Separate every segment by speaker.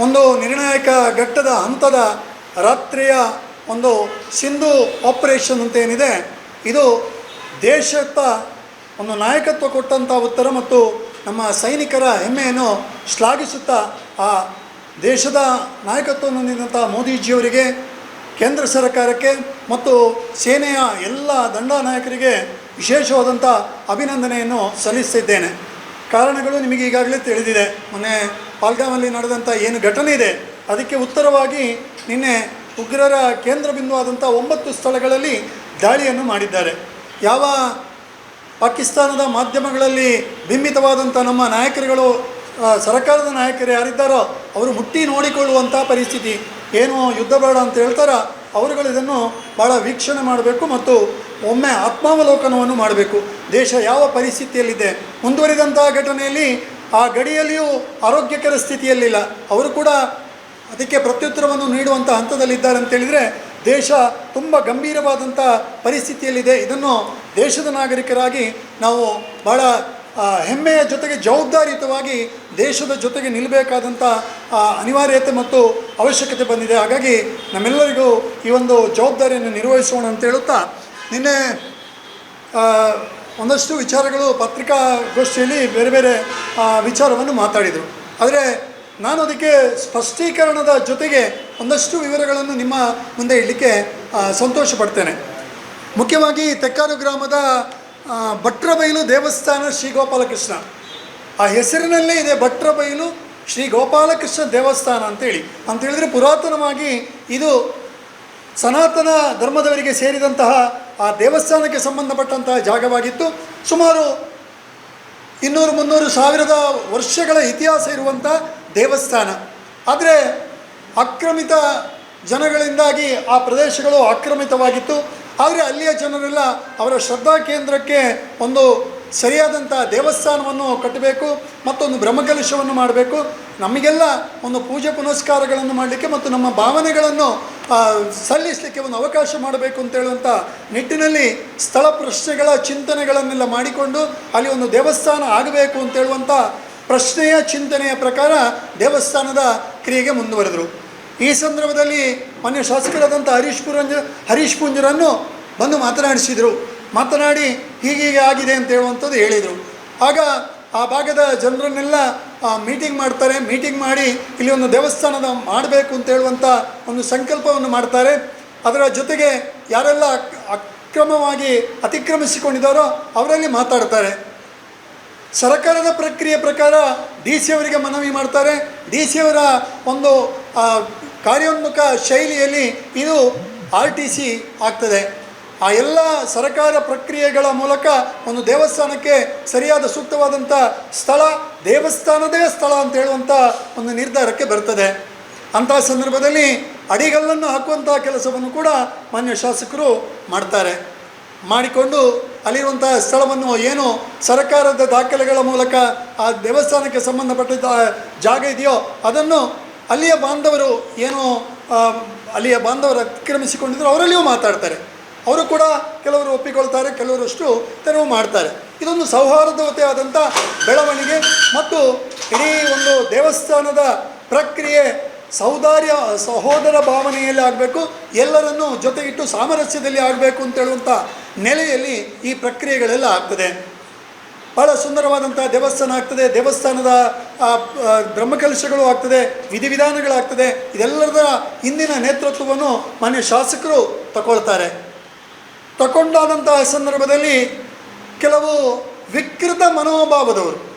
Speaker 1: ಒಂದು ನಿರ್ಣಾಯಕ ಘಟ್ಟದ ಹಂತದ ರಾತ್ರಿಯ ಒಂದು ಸಿಂಧು ಆಪರೇಷನ್ ಅಂತ ಏನಿದೆ, ಇದು ದೇಶತ್ತ ಒಂದು ನಾಯಕತ್ವ ಕೊಟ್ಟಂಥ ಉತ್ತರ ಮತ್ತು ನಮ್ಮ ಸೈನಿಕರ ಹೆಮ್ಮೆಯನ್ನು ಶ್ಲಾಘಿಸುತ್ತಾ ಆ ದೇಶದ ನಾಯಕತ್ವವನ್ನು ನೀಡಿದಂಥ ಮೋದಿಜಿಯವರಿಗೆ, ಕೇಂದ್ರ ಸರ್ಕಾರಕ್ಕೆ ಮತ್ತು ಸೇನೆಯ ಎಲ್ಲ ದಂಡ ನಾಯಕರಿಗೆ ವಿಶೇಷವಾದಂಥ ಅಭಿನಂದನೆಯನ್ನು ಸಲ್ಲಿಸ್ತಿದ್ದೇನೆ ಕಾರಣಗಳು ನಿಮಗೆ ಈಗಾಗಲೇ ತಿಳಿದಿದೆ. ಮೊನ್ನೆ ಪಾಲ್ಗಾಮಲ್ಲಿ ನಡೆದಂಥ ಏನು ಘಟನೆ ಇದೆ, ಅದಕ್ಕೆ ಉತ್ತರವಾಗಿ ನಿನ್ನೆ ಉಗ್ರರ ಕೇಂದ್ರ ಬಿಂದುವಾದಂಥ ಒಂಬತ್ತು ಸ್ಥಳಗಳಲ್ಲಿ ದಾಳಿಯನ್ನು ಮಾಡಿದ್ದಾರೆ. ಯಾವ ಪಾಕಿಸ್ತಾನದ ಮಾಧ್ಯಮಗಳಲ್ಲಿ ಬಿಂಬಿತವಾದಂಥ ನಮ್ಮ ನಾಯಕರುಗಳು ಸರ್ಕಾರದ ನಾಯಕರು ಯಾರಿದ್ದಾರೋ ಅವರು ಮುಟ್ಟಿ ನೋಡಿಕೊಳ್ಳುವಂಥ ಪರಿಸ್ಥಿತಿ ಏನು, ಯುದ್ಧ ಬೇಡ ಅಂತ ಹೇಳ್ತಾರೋ? ಅವರುಗಳು ಇದನ್ನು ಭಾಳ ವೀಕ್ಷಣೆ ಮಾಡಬೇಕು ಮತ್ತು ಒಮ್ಮೆ ಆತ್ಮಾವಲೋಕನವನ್ನು ಮಾಡಬೇಕು. ದೇಶ ಯಾವ ಪರಿಸ್ಥಿತಿಯಲ್ಲಿದೆ? ಮುಂದುವರಿದಂತಹ ಘಟನೆಯಲ್ಲಿ ಆ ಗಡಿಯಲ್ಲಿಯೂ ಆರೋಗ್ಯಕರ ಸ್ಥಿತಿಯಲ್ಲಿಲ್ಲ. ಅವರು ಕೂಡ ಅದಕ್ಕೆ ಪ್ರತ್ಯುತ್ತರವನ್ನು ನೀಡುವಂಥ ಹಂತದಲ್ಲಿದ್ದಾರೆ ಅಂತೇಳಿದರೆ ದೇಶ ತುಂಬ ಗಂಭೀರವಾದಂಥ ಪರಿಸ್ಥಿತಿಯಲ್ಲಿದೆ. ಇದನ್ನು ದೇಶದ ನಾಗರಿಕರಾಗಿ ನಾವು ಭಾಳ ಹೆಮ್ಮೆಯ ಜೊತೆಗೆ ಜವಾಬ್ದಾರಿಯುತವಾಗಿ ದೇಶದ ಜೊತೆಗೆ ನಿಲ್ಲಬೇಕಾದಂಥ ಅನಿವಾರ್ಯತೆ ಮತ್ತು ಅವಶ್ಯಕತೆ ಬಂದಿದೆ. ಹಾಗಾಗಿ ನಮ್ಮೆಲ್ಲರಿಗೂ ಈ ಒಂದು ಜವಾಬ್ದಾರಿಯನ್ನು ನಿರ್ವಹಿಸೋಣ ಅಂತ ಹೇಳುತ್ತಾ, ನಿನ್ನೆ ಒಂದಷ್ಟು ವಿಚಾರಗಳು ಪತ್ರಿಕಾಗೋಷ್ಠಿಯಲ್ಲಿ ಬೇರೆ ಬೇರೆ ವಿಚಾರವನ್ನು ಮಾತಾಡಿದರು. ಆದರೆ ನಾನು ಅದಕ್ಕೆ ಸ್ಪಷ್ಟೀಕರಣದ ಜೊತೆಗೆ ಒಂದಷ್ಟು ವಿವರಗಳನ್ನು ನಿಮ್ಮ ಮುಂದೆ ಇಡಲಿಕ್ಕೆ ಸಂತೋಷ ಪಡ್ತೇನೆ ಮುಖ್ಯವಾಗಿ ತೆಕ್ಕಾರು ಗ್ರಾಮದ ಭಟ್ರಬೈಲು ದೇವಸ್ಥಾನ ಶ್ರೀ ಗೋಪಾಲಕೃಷ್ಣ ಆ ಹೆಸರಿನಲ್ಲೇ ಇದೆ ಭಟ್ರಬೈಲು ಶ್ರೀ ಗೋಪಾಲಕೃಷ್ಣ ದೇವಸ್ಥಾನ ಅಂತೇಳಿ. ಅಂತೇಳಿದರೆ ಪುರಾತನವಾಗಿ ಇದು ಸನಾತನ ಧರ್ಮದವರಿಗೆ ಸೇರಿದಂತಹ ಆ ದೇವಸ್ಥಾನಕ್ಕೆ ಸಂಬಂಧಪಟ್ಟಂತಹ ಜಾಗವಾಗಿತ್ತು. ಸುಮಾರು ಇನ್ನೂರು ಮುನ್ನೂರು ಸಾವಿರದ ವರ್ಷಗಳ ಇತಿಹಾಸ ಇರುವಂಥ ದೇವಸ್ಥಾನ. ಆದರೆ ಆಕ್ರಮಿತ ಜನಗಳಿಂದಾಗಿ ಆ ಪ್ರದೇಶಗಳು ಆಕ್ರಮಿತವಾಗಿತ್ತು ಆದರೆ ಅಲ್ಲಿಯ ಜನರೆಲ್ಲ ಅವರ ಶ್ರದ್ಧಾ ಕೇಂದ್ರಕ್ಕೆ ಒಂದು ಸರಿಯಾದಂಥ ದೇವಸ್ಥಾನವನ್ನು ಕಟ್ಟಬೇಕು, ಮತ್ತೊಂದು ಬ್ರಹ್ಮಕಲಶವನ್ನು ಮಾಡಬೇಕು. ನಮಗೆಲ್ಲ ಒಂದು ಪೂಜೆ ಪುನಸ್ಕಾರಗಳನ್ನು ಮಾಡಲಿಕ್ಕೆ ಮತ್ತು ನಮ್ಮ ಭಾವನೆಗಳನ್ನು ಸಲ್ಲಿಸಲಿಕ್ಕೆ ಒಂದು ಅವಕಾಶ ಮಾಡಬೇಕು ಅಂತ ಹೇಳುವಂಥ ನಿಟ್ಟಿನಲ್ಲಿ ಸ್ಥಳ ಪ್ರಶ್ನೆಗಳ, ಚಿಂತನೆಗಳನ್ನೆಲ್ಲ ಮಾಡಿಕೊಂಡು ಅಲ್ಲಿ ಒಂದು ದೇವಸ್ಥಾನ ಆಗಬೇಕು ಅಂತ ಹೇಳುವಂಥ ಪ್ರಶ್ನೆಯ, ಚಿಂತನೆಯ ಪ್ರಕಾರ ದೇವಸ್ಥಾನದ ಕ್ರಿಯೆಗೆ ಮುಂದುವರೆದರು. ಈ ಸಂದರ್ಭದಲ್ಲಿ ಮಾನ್ಯ ಶಾಸಕರಾದಂಥ ಹರೀಶ್ ಪುರಂಜ, ಹರೀಶ್ ಪುಂಜರನ್ನು ಬಂದು ಮಾತನಾಡಿಸಿದರು. ಮಾತನಾಡಿ ಹೀಗೀಗೆ ಆಗಿದೆ ಅಂತ ಹೇಳುವಂಥದ್ದು ಹೇಳಿದರು. ಆಗ ಆ ಭಾಗದ ಜನರನ್ನೆಲ್ಲ ಮೀಟಿಂಗ್ ಮಾಡ್ತಾರೆ. ಮೀಟಿಂಗ್ ಮಾಡಿ ಇಲ್ಲಿ ಒಂದು ದೇವಸ್ಥಾನದ ಮಾಡಬೇಕು ಅಂತ ಹೇಳುವಂಥ ಒಂದು ಸಂಕಲ್ಪವನ್ನು ಮಾಡ್ತಾರೆ. ಅದರ ಜೊತೆಗೆ ಯಾರೆಲ್ಲ ಅಕ್ರಮವಾಗಿ ಅತಿಕ್ರಮಿಸಿಕೊಂಡಿದ್ದಾರೋ ಅವರಲ್ಲಿ ಮಾತಾಡ್ತಾರೆ. ಸರ್ಕಾರದ ಪ್ರಕ್ರಿಯೆ ಪ್ರಕಾರ ಡಿ ಸಿ ಅವರಿಗೆ ಮನವಿ ಮಾಡ್ತಾರೆ. ಡಿ ಸಿ ಅವರ ಒಂದು ಕಾರ್ಯೋನ್ಮುಖ ಶೈಲಿಯಲ್ಲಿ ಇದು ಆರ್ ಟಿ ಸಿ ಆಗ್ತದೆ. ಆ ಎಲ್ಲ ಸರಕಾರ ಪ್ರಕ್ರಿಯೆಗಳ ಮೂಲಕ ಒಂದು ದೇವಸ್ಥಾನಕ್ಕೆ ಸರಿಯಾದ ಸೂಕ್ತವಾದಂಥ ಸ್ಥಳ, ದೇವಸ್ಥಾನದೇ ಸ್ಥಳ ಅಂತ ಹೇಳುವಂಥ ಒಂದು ನಿರ್ಧಾರಕ್ಕೆ ಬರ್ತದೆ ಅಂತಹ ಸಂದರ್ಭದಲ್ಲಿ ಅಡಿಗಲ್ಲನ್ನು ಹಾಕುವಂಥ ಕೆಲಸವನ್ನು ಕೂಡ ಮಾನ್ಯ ಶಾಸಕರು ಮಾಡ್ತಾರೆ. ಮಾಡಿಕೊಂಡು ಅಲ್ಲಿರುವಂಥ ಸ್ಥಳವನ್ನು ಏನು ಸರ್ಕಾರದ ದಾಖಲೆಗಳ ಮೂಲಕ ಆ ದೇವಸ್ಥಾನಕ್ಕೆ ಸಂಬಂಧಪಟ್ಟ ಜಾಗ ಇದೆಯೋ ಅದನ್ನು ಅಲ್ಲಿಯ ಬಾಂಧವರು ಏನು ಅಲ್ಲಿಯ ಬಾಂಧವರು ಅತಿಕ್ರಮಿಸಿಕೊಂಡಿದ್ರು ಅವರಲ್ಲಿಯೂ ಮಾತಾಡ್ತಾರೆ. ಅವರು ಕೂಡ ಕೆಲವರು ಒಪ್ಪಿಕೊಳ್ತಾರೆ, ಕೆಲವರಷ್ಟು ತೆರವು ಮಾಡ್ತಾರೆ. ಇದೊಂದು ಸೌಹಾರ್ದತೆಯಾದಂಥ ಬೆಳವಣಿಗೆ ಮತ್ತು ಇಡೀ ಒಂದು ದೇವಸ್ಥಾನದ ಪ್ರಕ್ರಿಯೆ ಸೌದಾರ್ಯ, ಸಹೋದರ ಭಾವನೆಯಲ್ಲಿ ಆಗಬೇಕು, ಎಲ್ಲರನ್ನೂ ಜೊತೆಗಿಟ್ಟು ಸಾಮರಸ್ಯದಲ್ಲಿ ಆಗಬೇಕು ಅಂತ ಹೇಳುವಂಥ ನೆಲೆಯಲ್ಲಿ ಈ ಪ್ರಕ್ರಿಯೆಗಳೆಲ್ಲ ಆಗ್ತದೆ. ಭಾಳ ಸುಂದರವಾದಂಥ ದೇವಸ್ಥಾನ ಆಗ್ತದೆ, ದೇವಸ್ಥಾನದ ಬ್ರಹ್ಮಕಲಶಗಳು ಆಗ್ತದೆ, ವಿಧಿವಿಧಾನಗಳಾಗ್ತದೆ ಇದೆಲ್ಲದರ ಹಿಂದಿನ ನೇತೃತ್ವವನ್ನು ಮಾನ್ಯ ಶಾಸಕರು ತಗೊಳ್ತಾರೆ. ತಗೊಂಡಾದಂತಹ ಸಂದರ್ಭದಲ್ಲಿ ಕೆಲವು ವಿಕೃತ ಮನೋಭಾವದವರು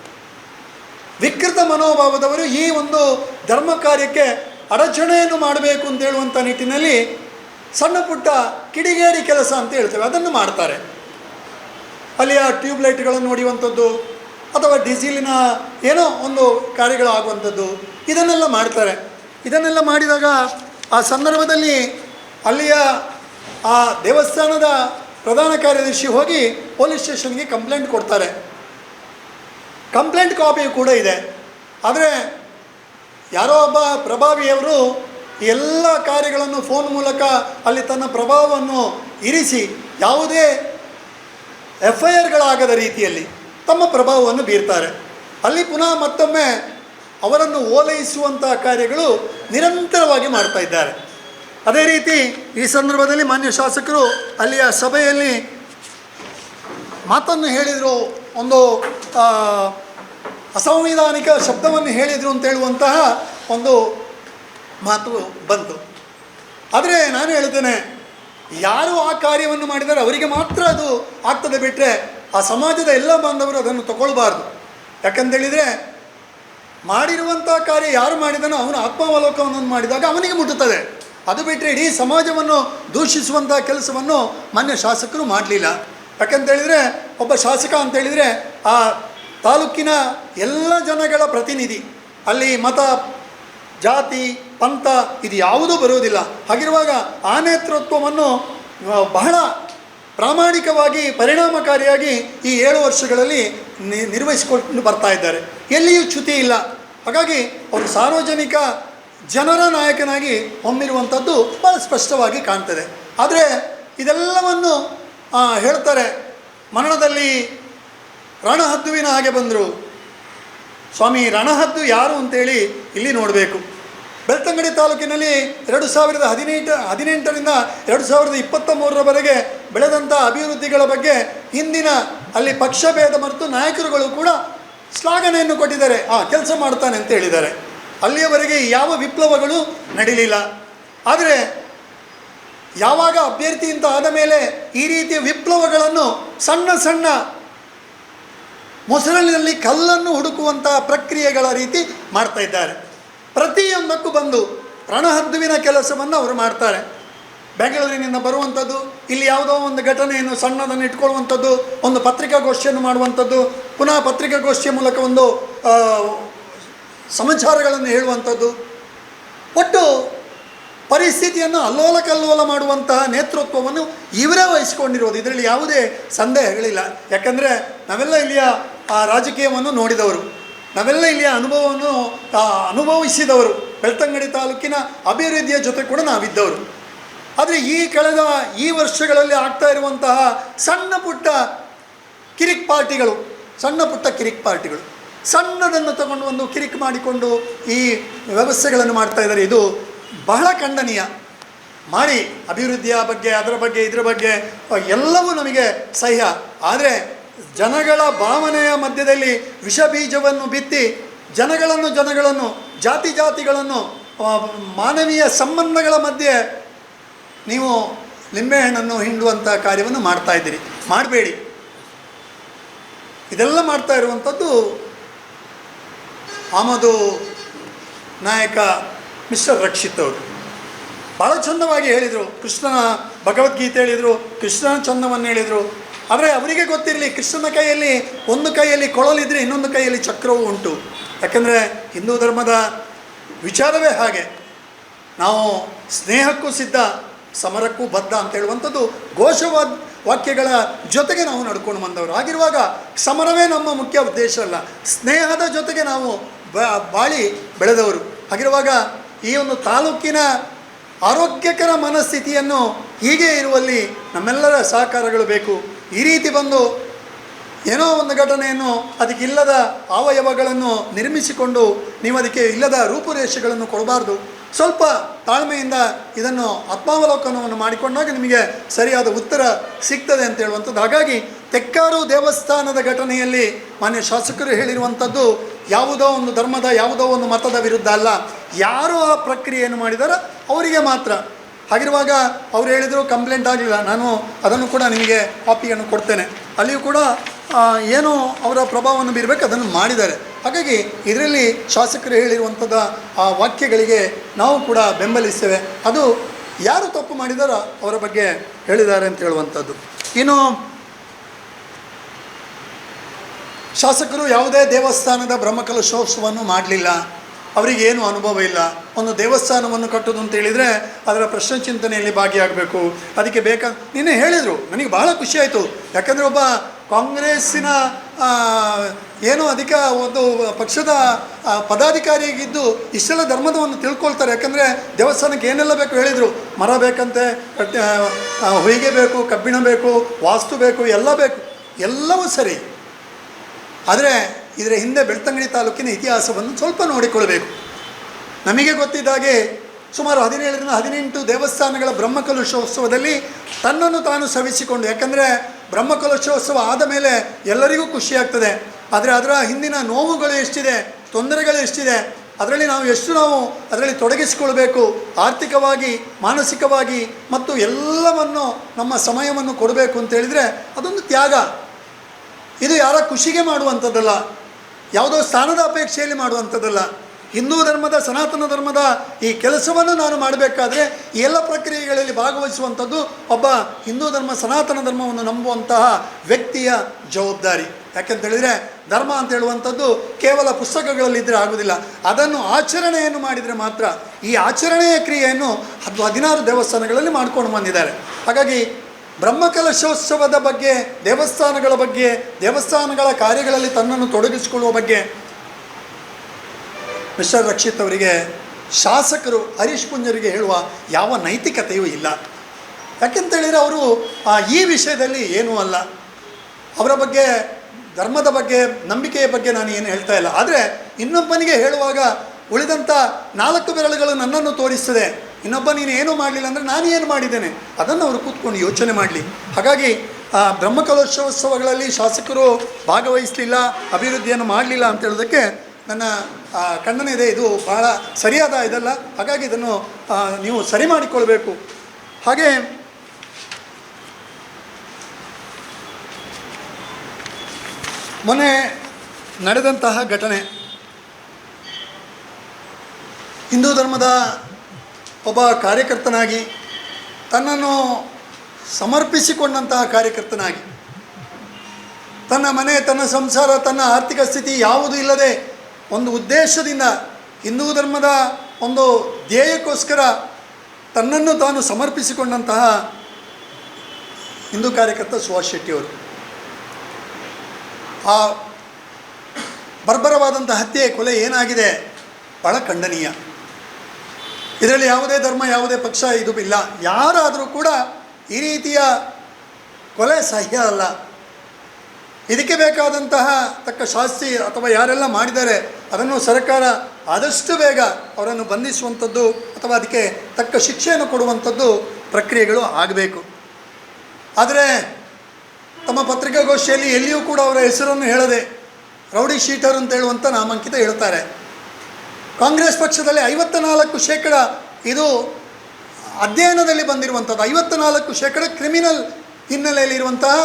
Speaker 1: ವಿಕೃತ ಮನೋಭಾವದವರು ಈ ಒಂದು ಧರ್ಮ ಕಾರ್ಯಕ್ಕೆ ಅಡಚಣೆಯನ್ನು ಮಾಡಬೇಕು ಅಂತ ಹೇಳುವಂಥ ನಿಟ್ಟಿನಲ್ಲಿ ಸಣ್ಣ ಪುಟ್ಟ ಕಿಡಿಗೇಡಿ ಕೆಲಸ ಅಂತ ಹೇಳ್ತೇವೆ. ಅದನ್ನು ಮಾಡ್ತಾರೆ. ಅಲ್ಲಿಯ ಟ್ಯೂಬ್ಲೈಟ್ಗಳನ್ನು ಹೊಡೆಯುವಂಥದ್ದು ಅಥವಾ ಡೀಸೆಲಿನ ಏನೋ ಒಂದು ಕಾರ್ಯಗಳಾಗುವಂಥದ್ದು ಇದನ್ನೆಲ್ಲ ಮಾಡ್ತಾರೆ. ಇದನ್ನೆಲ್ಲ ಮಾಡಿದಾಗ ಆ ಸಂದರ್ಭದಲ್ಲಿ ಅಲ್ಲಿಯ ಆ ದೇವಸ್ಥಾನದ ಪ್ರಧಾನ ಕಾರ್ಯದರ್ಶಿ ಹೋಗಿ ಪೊಲೀಸ್ ಸ್ಟೇಷನ್ಗೆ ಕಂಪ್ಲೇಂಟ್ ಕೊಡ್ತಾರೆ. ಕಂಪ್ಲೇಂಟ್ ಕಾಪಿಯು ಕೂಡ ಇದೆ. ಆದರೆ ಯಾರೋ ಒಬ್ಬ ಪ್ರಭಾವಿಯವರು ಎಲ್ಲ ಕಾರ್ಯಗಳನ್ನು ಫೋನ್ ಮೂಲಕ ಅಲ್ಲಿ ತನ್ನ ಪ್ರಭಾವವನ್ನು ಇರಿಸಿ ಯಾವುದೇ ಎಫ್ ಐ ಆರ್ಗಳಾಗದ ರೀತಿಯಲ್ಲಿ ತಮ್ಮ ಪ್ರಭಾವವನ್ನು ಬೀರ್ತಾರೆ. ಅಲ್ಲಿ ಪುನಃ ಮತ್ತೊಮ್ಮೆ ಅವರನ್ನು ಓಲೈಸುವಂಥ ಕಾರ್ಯಗಳು ನಿರಂತರವಾಗಿ ಮಾಡ್ತಾ ಇದ್ದಾರೆ. ಅದೇ ರೀತಿ ಈ ಸಂದರ್ಭದಲ್ಲಿ ಮಾನ್ಯ ಶಾಸಕರು ಅಲ್ಲಿಯ ಸಭೆಯಲ್ಲಿ ಮಾತನ್ನು ಹೇಳಿದರು, ಒಂದು ಅಸಂವಿಧಾನಿಕ ಶಬ್ದವನ್ನು ಹೇಳಿದರು ಅಂತ ಹೇಳುವಂತಹ ಒಂದು ಮಾತು ಬಂತು. ಆದರೆ ನಾನು ಹೇಳ್ತೇನೆ, ಯಾರು ಆ ಕಾರ್ಯವನ್ನು ಮಾಡಿದರೆ ಅವರಿಗೆ ಮಾತ್ರ ಅದು ಆಗ್ತದೆ ಬಿಟ್ಟರೆ ಆ ಸಮಾಜದ ಎಲ್ಲ ಬಾಂಧವರು ಅದನ್ನು ತಗೊಳ್ಬಾರ್ದು. ಯಾಕಂತೇಳಿದರೆ ಮಾಡಿರುವಂಥ ಕಾರ್ಯ ಯಾರು ಮಾಡಿದನೋ ಅವನು ಆತ್ಮಾವಲೋಕನವನ್ನು ಮಾಡಿದಾಗ ಅವನಿಗೆ ಮುಟ್ಟುತ್ತದೆ. ಅದು ಬಿಟ್ಟರೆ ಇಡೀ ಸಮಾಜವನ್ನು ದೂಷಿಸುವಂಥ ಕೆಲಸವನ್ನು ಮಾನ್ಯ ಶಾಸಕರು ಮಾಡಲಿಲ್ಲ. ಯಾಕಂತೇಳಿದರೆ ಒಬ್ಬ ಶಾಸಕ ಅಂತೇಳಿದರೆ ಆ ತಾಲೂಕಿನ ಎಲ್ಲ ಜನಗಳ ಪ್ರತಿನಿಧಿ, ಅಲ್ಲಿ ಮತ, ಜಾತಿ, ಪಂಥ ಇದು ಯಾವುದೂ ಬರುವುದಿಲ್ಲ. ಹಾಗಿರುವಾಗ ಆ ನೇತೃತ್ವವನ್ನು ಬಹಳ ಪ್ರಾಮಾಣಿಕವಾಗಿ ಪರಿಣಾಮಕಾರಿಯಾಗಿ ಈ ಏಳು ವರ್ಷಗಳಲ್ಲಿ ನಿರ್ವಹಿಸಿಕೊಂಡು ಬರ್ತಾ ಇದ್ದಾರೆ. ಎಲ್ಲಿಯೂ ಚ್ಯುತಿ ಇಲ್ಲ. ಹಾಗಾಗಿ ಅವರು ಸಾರ್ವಜನಿಕ ಜನರ ನಾಯಕನಾಗಿ ಹೊಮ್ಮಿರುವಂಥದ್ದು ಬಹಳ ಸ್ಪಷ್ಟವಾಗಿ ಕಾಣ್ತದೆ. ಆದರೆ ಇದೆಲ್ಲವನ್ನು ಹೇಳ್ತಾರೆ, ಮರಣದಲ್ಲಿ ರಣಹದ್ದುವಿನ ಹಾಗೆ ಬಂದರು. ಸ್ವಾಮಿ, ರಣಹದ್ದು ಯಾರು ಅಂತೇಳಿ ಇಲ್ಲಿ ನೋಡಬೇಕು. ಬೆಳ್ತಂಗಡಿ ತಾಲೂಕಿನಲ್ಲಿ ಎರಡು ಸಾವಿರದ ಹದಿನೆಂಟು, ಹದಿನೆಂಟರಿಂದ ಎರಡು ಸಾವಿರದ ಇಪ್ಪತ್ತ ಮೂರರವರೆಗೆ ಬೆಳೆದಂಥ ಅಭಿವೃದ್ಧಿಗಳ ಬಗ್ಗೆ ಹಿಂದಿನ ಅಲ್ಲಿ ಪಕ್ಷಭೇದ ಮತ್ತು ನಾಯಕರುಗಳು ಕೂಡ ಶ್ಲಾಘನೆಯನ್ನು ಕೊಟ್ಟಿದ್ದಾರೆ. ಆ, ಕೆಲಸ ಮಾಡ್ತಾನೆ ಅಂತ ಹೇಳಿದ್ದಾರೆ. ಅಲ್ಲಿಯವರೆಗೆ ಯಾವ ವಿಪ್ಲವಗಳು ನಡೀಲಿಲ್ಲ. ಆದರೆ ಯಾವಾಗ ಅಭ್ಯರ್ಥಿ ಅಂತ ಆದ ಮೇಲೆ ಈ ರೀತಿಯ ವಿಪ್ಲವಗಳನ್ನು ಸಣ್ಣ ಸಣ್ಣ ಮೊಸರಿನಲ್ಲಿ ಕಲ್ಲನ್ನು ಹುಡುಕುವಂತಹ ಪ್ರಕ್ರಿಯೆಗಳ ರೀತಿ ಮಾಡ್ತಾ ಇದ್ದಾರೆ. ಪ್ರತಿಯೊಂದಕ್ಕೂ ಬಂದು ರಣಹದ್ದುವಿನ ಕೆಲಸವನ್ನು ಅವರು ಮಾಡ್ತಾರೆ. ಬೆಂಗಳೂರಿನಿಂದ ಬರುವಂಥದ್ದು, ಇಲ್ಲಿ ಯಾವುದೋ ಒಂದು ಘಟನೆಯನ್ನು ಸಣ್ಣದನ್ನು ಇಟ್ಕೊಳ್ಳುವಂಥದ್ದು, ಒಂದು ಪತ್ರಿಕಾಗೋಷ್ಠಿಯನ್ನು ಮಾಡುವಂಥದ್ದು, ಪುನಃ ಪತ್ರಿಕಾಗೋಷ್ಠಿಯ ಮೂಲಕ ಒಂದು ಸಮಾಚಾರಗಳನ್ನು ಹೇಳುವಂಥದ್ದು. ಒಟ್ಟು ಪರಿಸ್ಥಿತಿಯನ್ನು ಅಲ್ಲೋಲ ಕಲ್ಲೋಲ ಮಾಡುವಂತಹ ನೇತೃತ್ವವನ್ನು ಇವರೇ ವಹಿಸಿಕೊಂಡಿರೋದು. ಇದರಲ್ಲಿ ಯಾವುದೇ ಸಂದೇಹಗಳಿಲ್ಲ. ಯಾಕಂದರೆ ನಾವೆಲ್ಲ ಇಲ್ಲಿಯ ಆ ರಾಜಕೀಯವನ್ನು ನೋಡಿದವರು. ನಾವೆಲ್ಲ ಇಲ್ಲಿಯ ಅನುಭವವನ್ನು ಅನುಭವಿಸಿದವರು. ಬೆಳ್ತಂಗಡಿ ತಾಲೂಕಿನ ಅಭಿವೃದ್ಧಿಯ ಜೊತೆ ಕೂಡ ನಾವಿದ್ದವರು. ಆದರೆ ಈ ಕಳೆದ ಈ ವರ್ಷಗಳಲ್ಲಿ ಆಗ್ತಾ ಇರುವಂತಹ ಸಣ್ಣ ಪುಟ್ಟ ಕಿರಿಕ್ ಪಾರ್ಟಿಗಳು, ಸಣ್ಣ ಪುಟ್ಟ ಕಿರಿಕ್ ಪಾರ್ಟಿಗಳು ಸಣ್ಣದನ್ನು ತಗೊಂಡು ಒಂದು ಕಿರಿಕ್ ಮಾಡಿಕೊಂಡು ಈ ವ್ಯವಸ್ಥೆಗಳನ್ನು ಮಾಡ್ತಾ ಇದ್ದಾರೆ. ಇದು ಬಹಳ ಖಂಡನೀಯ. ಮಾಡಿ, ಅಭಿವೃದ್ಧಿಯ ಬಗ್ಗೆ, ಅದರ ಬಗ್ಗೆ, ಇದರ ಬಗ್ಗೆ, ಎಲ್ಲವೂ ನಮಗೆ ಸಹ್ಯ. ಆದರೆ ಜನಗಳ ಭಾವನೆಯ ಮಧ್ಯದಲ್ಲಿ ವಿಷ ಬೀಜವನ್ನು ಬಿತ್ತಿ ಜನಗಳನ್ನು ಜನಗಳನ್ನು, ಜಾತಿ ಜಾತಿಗಳನ್ನು ಮಾನವೀಯ ಸಂಬಂಧಗಳ ಮಧ್ಯೆ ನೀವು ನಿಂಬೆಹಣ್ಣನ್ನು ಹಿಂಡುವಂಥ ಕಾರ್ಯವನ್ನು ಮಾಡ್ತಾ ಇದ್ದೀರಿ. ಮಾಡಬೇಡಿ. ಇದೆಲ್ಲ ಮಾಡ್ತಾ ಇರುವಂಥದ್ದು ಆಮದು ನಾಯಕ ಮಿಸ್ಟರ್ ರಕ್ಷಿತ್ ಅವರು. ಭಾಳ ಚಂದವಾಗಿ ಹೇಳಿದರು. ಕೃಷ್ಣನ ಭಗವದ್ಗೀತೆ ಹೇಳಿದರು, ಕೃಷ್ಣನ ಚಂದವನ್ನು ಹೇಳಿದರು. ಆದರೆ ಅವರಿಗೆ ಗೊತ್ತಿರಲಿ, ಕೃಷ್ಣನ ಕೈಯಲ್ಲಿ ಒಂದು ಕೈಯಲ್ಲಿ ಕೊಳಲಿದ್ರೆ ಇನ್ನೊಂದು ಕೈಯಲ್ಲಿ ಚಕ್ರವೂ ಉಂಟು. ಯಾಕಂದರೆ ಹಿಂದೂ ಧರ್ಮದ ವಿಚಾರವೇ ಹಾಗೆ. ನಾವು ಸ್ನೇಹಕ್ಕೂ ಸಿದ್ಧ, ಸಮರಕ್ಕೂ ಬದ್ಧ ಅಂತ ಹೇಳುವಂಥದ್ದು ಘೋಷವಾದ ವಾಕ್ಯಗಳ ಜೊತೆಗೆ ನಾವು ನಡ್ಕೊಂಡು ಬಂದವರು. ಆಗಿರುವಾಗ ಸಮರವೇ ನಮ್ಮ ಮುಖ್ಯ ಉದ್ದೇಶ ಅಲ್ಲ. ಸ್ನೇಹದ ಜೊತೆಗೆ ನಾವು ಬಾಳಿ ಬೆಳೆದವರು. ಹಾಗಿರುವಾಗ ಈ ಒಂದು ತಾಲೂಕಿನ ಆರೋಗ್ಯಕರ ಮನಸ್ಥಿತಿಯನ್ನು ಹೀಗೆ ಇರುವಲ್ಲಿ ನಮ್ಮೆಲ್ಲರ ಸಹಕಾರಗಳು ಬೇಕು. ಈ ರೀತಿ ಬಂದು ಏನೋ ಒಂದು ಘಟನೆಯನ್ನು ಅದಕ್ಕಿಲ್ಲದ ಅವಯವಗಳನ್ನು ನಿರ್ಮಿಸಿಕೊಂಡು ನೀವು ಅದಕ್ಕೆ ಇಲ್ಲದ ರೂಪುರೇಷೆಗಳನ್ನು ಕೊಡಬಾರ್ದು. ಸ್ವಲ್ಪ ತಾಳ್ಮೆಯಿಂದ ಇದನ್ನು ಆತ್ಮಾವಲೋಕನವನ್ನು ಮಾಡಿಕೊಂಡಾಗ ನಿಮಗೆ ಸರಿಯಾದ ಉತ್ತರ ಸಿಗ್ತದೆ ಅಂತ ಹೇಳುವಂಥದ್ದು. ಹಾಗಾಗಿ ತೆಕ್ಕಾರು ದೇವಸ್ಥಾನದ ಘಟನೆಯಲ್ಲಿ ಮಾನ್ಯ ಶಾಸಕರು ಹೇಳಿರುವಂಥದ್ದು ಯಾವುದೋ ಒಂದು ಧರ್ಮದ, ಯಾವುದೋ ಒಂದು ಮತದ ವಿರುದ್ಧ ಅಲ್ಲ. ಯಾರು ಆ ಪ್ರಕ್ರಿಯೆಯನ್ನು ಮಾಡಿದಾರೋ ಅವರಿಗೆ ಮಾತ್ರ. ಹಾಗಿರುವಾಗ ಅವ್ರು ಹೇಳಿದರು, ಕಂಪ್ಲೇಂಟ್ ಆಗಲಿಲ್ಲ. ನಾನು ಅದನ್ನು ಕೂಡ ನಿಮಗೆ ಕಾಪಿಯನ್ನು ಕೊಡ್ತೇನೆ. ಅಲ್ಲಿಯೂ ಕೂಡ ಏನು ಅವರ ಪ್ರಭಾವವನ್ನು ಬೀರಬೇಕು, ಅದನ್ನು ಮಾಡಿದ್ದಾರೆ. ಹಾಗಾಗಿ ಇದರಲ್ಲಿ ಶಾಸಕರು ಹೇಳಿರುವಂಥದ್ದು ಆ ವಾಕ್ಯಗಳಿಗೆ ನಾವು ಕೂಡ ಬೆಂಬಲಿಸ್ತೇವೆ. ಅದು ಯಾರು ತಪ್ಪು ಮಾಡಿದಾರೋ ಅವರ ಬಗ್ಗೆ ಹೇಳಿದ್ದಾರೆ ಅಂತ ಹೇಳುವಂಥದ್ದು. ಇನ್ನು ಶಾಸಕರು ಯಾವುದೇ ದೇವಸ್ಥಾನದ ಬ್ರಹ್ಮಕಲಶೋತ್ಸವವನ್ನು ಮಾಡಲಿಲ್ಲ. ಅವರಿಗೆ ಏನು ಅನುಭವ ಇಲ್ಲ. ಒಂದು ದೇವಸ್ಥಾನವನ್ನು ಕಟ್ಟೋದು ಅಂತ ಹೇಳಿದರೆ ಅದರ ಪ್ರಶ್ನೆ ಚಿಂತನೆಯಲ್ಲಿ ಭಾಗಿಯಾಗಬೇಕು. ಅದಕ್ಕೆ ಬೇಕಾ ನಿನ್ನೆ ಹೇಳಿದರು, ನನಗೆ ಬಹಳ ಖುಷಿ ಆಯಿತು. ಯಾಕಂದರೆ ಒಬ್ಬ ಕಾಂಗ್ರೆಸ್ಸಿನ ಏನು ಅಧಿಕ ಒಂದು ಪಕ್ಷದ ಪದಾಧಿಕಾರಿಯಾಗಿದ್ದು ಇಷ್ಟೆಲ್ಲ ಧರ್ಮದವನ್ನು ತಿಳ್ಕೊಳ್ತಾರೆ. ಯಾಕಂದರೆ ದೇವಸ್ಥಾನಕ್ಕೆ ಏನೆಲ್ಲ ಬೇಕು ಹೇಳಿದರು. ಮರ ಬೇಕಂತೆ ಹೊಯ್ಗೆ ಬೇಕು, ಕಬ್ಬಿಣ ಬೇಕು, ವಾಸ್ತು ಬೇಕು, ಎಲ್ಲ ಬೇಕು. ಎಲ್ಲವೂ ಸರಿ. ಆದರೆ ಇದರ ಹಿಂದೆ ಬೆಳ್ತಂಗಡಿ ತಾಲೂಕಿನ ಇತಿಹಾಸವನ್ನು ಸ್ವಲ್ಪ ನೋಡಿಕೊಳ್ಳಬೇಕು. ನಮಗೆ ಗೊತ್ತಿದ್ದಾಗೆ ಸುಮಾರು ಹದಿನೇಳರಿಂದ ಹದಿನೆಂಟು ದೇವಸ್ಥಾನಗಳ ಬ್ರಹ್ಮಕಲಶೋತ್ಸವದಲ್ಲಿ ತನ್ನನ್ನು ತಾನು ಸವಿಸಿಕೊಂಡು, ಯಾಕಂದರೆ ಬ್ರಹ್ಮಕಲಶೋತ್ಸವ ಆದ ಮೇಲೆ ಎಲ್ಲರಿಗೂ ಖುಷಿಯಾಗ್ತದೆ ಆದರೆ ಅದರ ಹಿಂದಿನ ನೋವುಗಳು ಎಷ್ಟಿದೆ, ತೊಂದರೆಗಳು ಎಷ್ಟಿದೆ, ಅದರಲ್ಲಿ ನಾವು ಎಷ್ಟು ನಾವು ಅದರಲ್ಲಿ ತೊಡಗಿಸಿಕೊಳ್ಬೇಕು, ಆರ್ಥಿಕವಾಗಿ, ಮಾನಸಿಕವಾಗಿ, ಮತ್ತು ಎಲ್ಲವನ್ನು ನಮ್ಮ ಸಮಯವನ್ನು ಕೊಡಬೇಕು ಅಂತ ಹೇಳಿದರೆ ಅದೊಂದು ತ್ಯಾಗ. ಇದು ಯಾರ ಖುಷಿಗೆ ಮಾಡುವಂಥದ್ದಲ್ಲ, ಯಾವುದೋ ಸ್ಥಾನದ ಅಪೇಕ್ಷೆಯಲ್ಲಿ ಮಾಡುವಂಥದ್ದಲ್ಲ. ಹಿಂದೂ ಧರ್ಮದ, ಸನಾತನ ಧರ್ಮದ ಈ ಕೆಲಸವನ್ನು ನಾನು ಮಾಡಬೇಕಾದ್ರೆ ಎಲ್ಲ ಪ್ರಕ್ರಿಯೆಗಳಲ್ಲಿ ಭಾಗವಹಿಸುವಂಥದ್ದು ಒಬ್ಬ ಹಿಂದೂ ಧರ್ಮ, ಸನಾತನ ಧರ್ಮವನ್ನು ನಂಬುವಂತಹ ವ್ಯಕ್ತಿಯ ಜವಾಬ್ದಾರಿ. ಯಾಕೆಂತ ಹೇಳಿದರೆ ಧರ್ಮ ಅಂತ ಹೇಳುವಂಥದ್ದು ಕೇವಲ ಪುಸ್ತಕಗಳಲ್ಲಿ ಇದ್ದರೆ ಆಗುವುದಿಲ್ಲ. ಅದನ್ನು ಆಚರಣೆಯನ್ನು ಮಾಡಿದರೆ ಮಾತ್ರ ಈ ಆಚರಣೆಯ ಕ್ರಿಯೆಯನ್ನು ಹತ್ತು ಹದಿನಾರು ದೇವಸ್ಥಾನಗಳಲ್ಲಿ ಮಾಡ್ಕೊಂಡು ಬಂದಿದ್ದಾರೆ. ಹಾಗಾಗಿ ಬ್ರಹ್ಮಕಲಶೋತ್ಸವದ ಬಗ್ಗೆ, ದೇವಸ್ಥಾನಗಳ ಬಗ್ಗೆ, ದೇವಸ್ಥಾನಗಳ ಕಾರ್ಯಗಳಲ್ಲಿ ತನ್ನನ್ನು ತೊಡಗಿಸಿಕೊಳ್ಳುವ ಬಗ್ಗೆ ಮಿಸ್ಟರ್ ರಕ್ಷಿತ್ ಅವರಿಗೆ ಶಾಸಕರು, ಹರೀಶ್ ಪುಂಜರಿಗೆ ಹೇಳುವ ಯಾವ ನೈತಿಕತೆಯೂ ಇಲ್ಲ. ಯಾಕೆಂತೇಳಿದರೆ ಅವರು ಈ ವಿಷಯದಲ್ಲಿ ಏನೂ ಅಲ್ಲ. ಅವರ ಬಗ್ಗೆ, ಧರ್ಮದ ಬಗ್ಗೆ, ನಂಬಿಕೆಯ ಬಗ್ಗೆ ನಾನು ಏನು ಹೇಳ್ತಾ ಇಲ್ಲ. ಆದರೆ ಇನ್ನೊಬ್ಬನಿಗೆ ಹೇಳುವಾಗ ಉಳಿದಂಥ ನಾಲ್ಕು ಬೆರಳುಗಳು ನನ್ನನ್ನು ತೋರಿಸ್ತದೆ. ಇನ್ನೊಬ್ಬ ನೀನು ಏನೂ ಮಾಡಲಿಲ್ಲ ಅಂದರೆ ನಾನು ಏನು ಮಾಡಿದ್ದೇನೆ? ಅದನ್ನು ಅವರು ಕೂತ್ಕೊಂಡು ಯೋಚನೆ ಮಾಡಲಿ. ಹಾಗಾಗಿ, ಆ ಬ್ರಹ್ಮಕಲಶೋತ್ಸವಗಳಲ್ಲಿ ಶಾಸಕರು ಭಾಗವಹಿಸಲಿಲ್ಲ, ಅಭಿವೃದ್ಧಿಯನ್ನು ಮಾಡಲಿಲ್ಲ ಅಂತ ಹೇಳೋದಕ್ಕೆ ನನ್ನ ಖಂಡನೆ ಇದೆ. ಇದು ಬಹಳ ಸರಿಯಾದ ಇದಲ್ಲ. ಹಾಗಾಗಿ ಇದನ್ನು ನೀವು ಸರಿ ಮಾಡಿಕೊಳ್ಬೇಕು. ಹಾಗೆ, ಮೊನ್ನೆ ನಡೆದಂತಹ ಘಟನೆ. ಹಿಂದೂ ಧರ್ಮದ ಒಬ್ಬ ಕಾರ್ಯಕರ್ತನಾಗಿ, ತನ್ನನ್ನು ಸಮರ್ಪಿಸಿಕೊಂಡಂತಹ ಕಾರ್ಯಕರ್ತನಾಗಿ, ತನ್ನ ಮನೆ, ತನ್ನ ಸಂಸಾರ, ತನ್ನ ಆರ್ಥಿಕ ಸ್ಥಿತಿ ಯಾವುದೂ ಇಲ್ಲದೆ ಒಂದು ಉದ್ದೇಶದಿಂದ ಹಿಂದೂ ಧರ್ಮದ ಒಂದು ಧ್ಯೇಯಕ್ಕೋಸ್ಕರ ತನ್ನನ್ನು ತಾನು ಸಮರ್ಪಿಸಿಕೊಂಡಂತಹ ಹಿಂದೂ ಕಾರ್ಯಕರ್ತ ಸುಭಾಷ್ ಶೆಟ್ಟಿಯವರು. ಆ ಬರ್ಬರವಾದಂಥ ಹತ್ಯೆ ಕೊಲೆ ಏನಾಗಿದೆ? ಬಹಳ ಖಂಡನೀಯ. ಇದರಲ್ಲಿ ಯಾವುದೇ ಧರ್ಮ, ಯಾವುದೇ ಪಕ್ಷ ಇದು ಇಲ್ಲ. ಯಾರಾದರೂ ಕೂಡ ಈ ರೀತಿಯ ಕೊಲೆ ಸಹ್ಯ ಅಲ್ಲ. ಇದಕ್ಕೆ ಬೇಕಾದಂತಹ ತಕ್ಕ ಶಾಸ್ತಿ ಅಥವಾ ಯಾರೆಲ್ಲ ಮಾಡಿದ್ದಾರೆ, ಅದನ್ನು ಸರ್ಕಾರ ಆದಷ್ಟು ಬೇಗ ಅವರನ್ನು ಬಂಧಿಸುವಂಥದ್ದು ಅಥವಾ ಅದಕ್ಕೆ ತಕ್ಕ ಶಿಕ್ಷೆಯನ್ನು ಕೊಡುವಂಥದ್ದು ಪ್ರಕ್ರಿಯೆಗಳು ಆಗಬೇಕು. ಆದರೆ ತಮ್ಮ ಪತ್ರಿಕಾಗೋಷ್ಠಿಯಲ್ಲಿ ಎಲ್ಲಿಯೂ ಕೂಡ ಅವರ ಹೆಸರನ್ನು ಹೇಳದೆ ರೌಡಿ ಶೀಟರ್ ಅಂತ ಹೇಳುವಂಥ ನಾಮಾಂಕಿತ ಹೇಳ್ತಾರೆ. ಕಾಂಗ್ರೆಸ್ ಪಕ್ಷದಲ್ಲಿ ಐವತ್ತ ನಾಲ್ಕು ಶೇಕಡ ಇದು ಅಧ್ಯಯನದಲ್ಲಿ ಬಂದಿರುವಂಥದ್ದು. ಐವತ್ತ ನಾಲ್ಕು ಶೇಕಡ ಕ್ರಿಮಿನಲ್ ಹಿನ್ನೆಲೆಯಲ್ಲಿರುವಂತಹ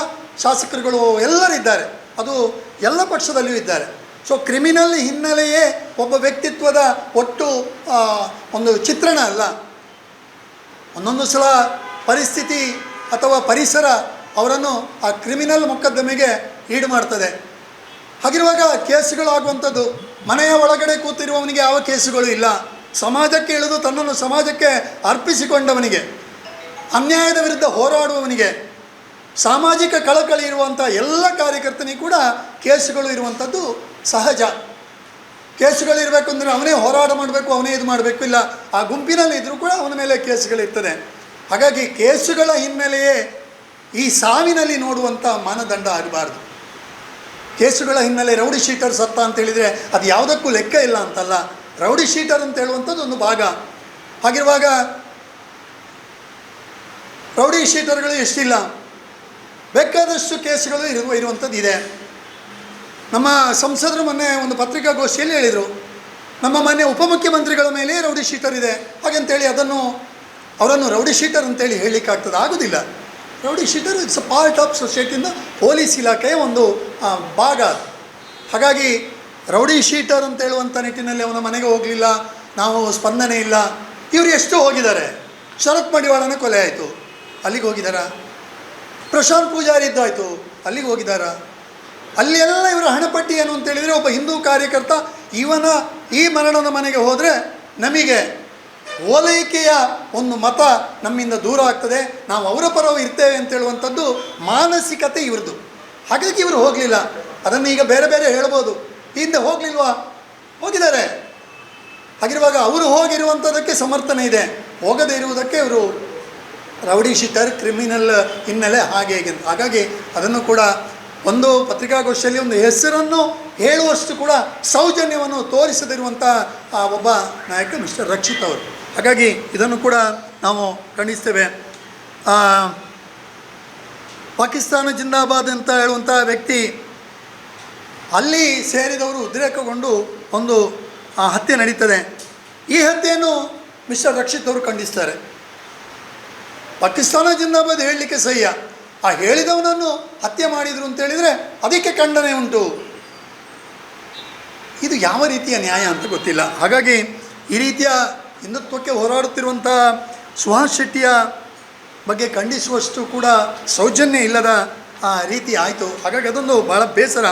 Speaker 1: ಶಾಸಕರುಗಳು ಎಲ್ಲರಿದ್ದಾರೆ. ಅದು ಎಲ್ಲ ಪಕ್ಷದಲ್ಲಿಯೂ ಇದ್ದಾರೆ. ಸೊ ಕ್ರಿಮಿನಲ್ ಹಿನ್ನೆಲೆಯೇ ಒಬ್ಬ ವ್ಯಕ್ತಿತ್ವದ ಒಟ್ಟು ಒಂದು ಚಿತ್ರಣ ಅಲ್ಲ. ಒಂದೊಂದು ಸಲ ಪರಿಸ್ಥಿತಿ ಅಥವಾ ಪರಿಸರ ಅವರನ್ನು ಆ ಕ್ರಿಮಿನಲ್ ಮೊಕದ್ದಮೆಗೆ ಈಡು ಮಾಡ್ತದೆ. ಹಾಗಿರುವಾಗ ಕೇಸುಗಳಾಗುವಂಥದ್ದು ಮನೆಯ ಒಳಗಡೆ ಕೂತಿರುವವನಿಗೆ ಯಾವ ಕೇಸುಗಳು ಇಲ್ಲ. ಸಮಾಜಕ್ಕೆ ಇಳಿದು ತನ್ನನ್ನು ಸಮಾಜಕ್ಕೆ ಅರ್ಪಿಸಿಕೊಂಡವನಿಗೆ, ಅನ್ಯಾಯದ ವಿರುದ್ಧ ಹೋರಾಡುವವನಿಗೆ, ಸಾಮಾಜಿಕ ಕಳಕಳಿ ಇರುವಂಥ ಎಲ್ಲ ಕಾರ್ಯಕರ್ತನಿಗೆ ಕೂಡ ಕೇಸುಗಳು ಇರುವಂಥದ್ದು ಸಹಜ. ಕೇಸುಗಳು ಇರಬೇಕು ಅಂದರೆ ಅವನೇ ಹೋರಾಟ ಮಾಡಬೇಕು, ಅವನೇ ಇದು ಮಾಡಬೇಕು ಇಲ್ಲ. ಆ ಗುಂಪಿನಲ್ಲಿ ಇದ್ದರೂ ಕೂಡ ಅವನ ಮೇಲೆ ಕೇಸುಗಳಿರ್ತದೆ ಹಾಗಾಗಿ ಕೇಸುಗಳ ಹಿನ್ನೆಲೆಯೇ ಈ ಸಾವಿನಲ್ಲಿ ನೋಡುವಂಥ ಮಾನದಂಡ ಆಗಬಾರ್ದು. ಕೇಸುಗಳ ಹಿನ್ನೆಲೆ ರೌಡಿ ಶೀಟರ್ ಸತ್ತ ಅಂತ ಹೇಳಿದರೆ ಅದು ಯಾವುದಕ್ಕೂ ಲೆಕ್ಕ ಇಲ್ಲ ಅಂತಲ್ಲ. ರೌಡಿ ಶೀಟರ್ ಅಂತ ಹೇಳುವಂಥದ್ದು ಒಂದು ಭಾಗ. ಹಾಗಿರುವಾಗ ರೌಡಿ ಶೀಟರ್ಗಳು ಎಷ್ಟಿಲ್ಲ? ಬೇಕಾದಷ್ಟು ಕೇಸುಗಳು ಇರುವ ಇರುವಂಥದ್ದು ಇದೆ. ನಮ್ಮ ಸಂಸದರು ಮೊನ್ನೆ ಒಂದು ಪತ್ರಿಕಾಗೋಷ್ಠಿಯಲ್ಲಿ ಹೇಳಿದರು, ನಮ್ಮ ಮನೆ ಉಪಮುಖ್ಯಮಂತ್ರಿಗಳ ಮೇಲೆ ರೌಡಿ ಶೀಟರ್ ಇದೆ. ಹಾಗಂತೇಳಿ ಅದನ್ನು, ಅವರನ್ನು ರೌಡಿ ಶೀಟರ್ ಅಂತೇಳಿ ಹೇಳಲಿಕ್ಕಾಗ್ತದೆ. ಆಗೋದಿಲ್ಲ. Rowdy sheeter it's a part of ಸೊಸೈಟಿಯಿಂದ police ಇಲಾಖೆಯ ಒಂದು ಭಾಗ. ಹಾಗಾಗಿ ರೌಡಿ ಶೀಟರ್ ಅಂತ ಹೇಳುವಂಥ ನಿಟ್ಟಿನಲ್ಲಿ ಅವನ ಮನೆಗೆ ಹೋಗಲಿಲ್ಲ, ನಾವು ಸ್ಪಂದನೆ ಇಲ್ಲ. ಇವರು ಎಷ್ಟು ಹೋಗಿದ್ದಾರೆ. ಶರತ್ ಮಡಿವಾಳನ ಕೊಲೆ ಆಯಿತು. ಅಲ್ಲಿಗೆ ಹೋಗಿದ್ದಾರಾ ಪ್ರಶಾಂತ್ ಪೂಜಾರಿ ಇದ್ದಾಯಿತು. ಅಲ್ಲಿಗೆ ಹೋಗಿದ್ದಾರಾ ಅಲ್ಲಿ ಎಲ್ಲ ಇವರ ಹಣಪಟ್ಟಿ ಏನು ಅಂತೇಳಿದರೆ ಒಬ್ಬ ಹಿಂದೂ ಕಾರ್ಯಕರ್ತ ಇವನ ಈ ಮರಣದ ಮನೆಗೆ ಹೋದರೆ ನಮಗೆ ಓಲೈಕೆಯ ಒಂದು ಮತ ನಮ್ಮಿಂದ ದೂರ ಆಗ್ತದೆ. ನಾವು ಅವರ ಪರವಾಗಿ ಇರ್ತೇವೆ ಅಂತ ಹೇಳುವಂಥದ್ದು ಮಾನಸಿಕತೆ ಇವ್ರದ್ದು. ಹಾಗಾಗಿ ಇವರು ಹೋಗಲಿಲ್ಲ. ಅದನ್ನು ಈಗ ಬೇರೆ ಬೇರೆ ಹೇಳ್ಬೋದು. ಹಿಂದೆ ಹೋಗಲಿಲ್ವಾ? ಹೋಗಿದ್ದಾರೆ. ಹಾಗಿರುವಾಗ ಅವರು ಹೋಗಿರುವಂಥದ್ದಕ್ಕೆ ಸಮರ್ಥನೆ ಇದೆ. ಹೋಗದೇ ಇರುವುದಕ್ಕೆ ಇವರು ರೌಡಿ ಶೀಟರ್ ಕ್ರಿಮಿನಲ್ ಹಿನ್ನೆಲೆ ಹಾಗೆ ಹೇಗೆ. ಹಾಗಾಗಿ ಅದನ್ನು ಕೂಡ ಒಂದು ಪತ್ರಿಕಾಗೋಷ್ಠಿಯಲ್ಲಿ ಒಂದು ಹೆಸರನ್ನು ಹೇಳುವಷ್ಟು ಕೂಡ ಸೌಜನ್ಯವನ್ನು ತೋರಿಸದಿರುವಂಥ ಆ ಒಬ್ಬ ನಾಯಕ ಮಿಸ್ಟರ್ ರಕ್ಷಿತ್ ಅವರು. ಹಾಗಾಗಿ ಇದನ್ನು ಕೂಡ ನಾವು ಖಂಡಿಸ್ತೇವೆ. ಪಾಕಿಸ್ತಾನ ಜಿಂದಾಬಾದ್ ಅಂತ ಹೇಳುವಂಥ ವ್ಯಕ್ತಿ ಅಲ್ಲಿ ಸೇರಿದವರು ಉದ್ರೇಕಗೊಂಡು ಒಂದು ಹತ್ಯೆ ನಡೀತದೆ. ಈ ಹತ್ಯೆಯನ್ನು ಮಿಸ್ಟರ್ ರಕ್ಷಿತ್ ಅವರು ಖಂಡಿಸ್ತಾರೆ. ಪಾಕಿಸ್ತಾನ ಜಿಂದಾಬಾದ್ ಹೇಳಲಿಕ್ಕೆ ಸಹ್ಯ. ಆ ಹೇಳಿದವನನ್ನು ಹತ್ಯೆ ಮಾಡಿದರು ಅಂತ ಹೇಳಿದರೆ ಅದಕ್ಕೆ ಖಂಡನೆ ಉಂಟು. ಇದು ಯಾವ ರೀತಿಯ ನ್ಯಾಯ ಅಂತ ಗೊತ್ತಿಲ್ಲ. ಹಾಗಾಗಿ ಈ ರೀತಿಯ ಹಿಂದುತ್ವಕ್ಕೆ ಹೋರಾಡುತ್ತಿರುವಂಥ ಸುಹಾಸ್ ಶೆಟ್ಟಿಯ ಬಗ್ಗೆ ಖಂಡಿಸುವಷ್ಟು ಕೂಡ ಸೌಜನ್ಯ ಇಲ್ಲದ ಆ, ರೀತಿ ಆಯಿತು. ಹಾಗಾಗಿ ಅದೊಂದು ಭಾಳ ಬೇಸರ.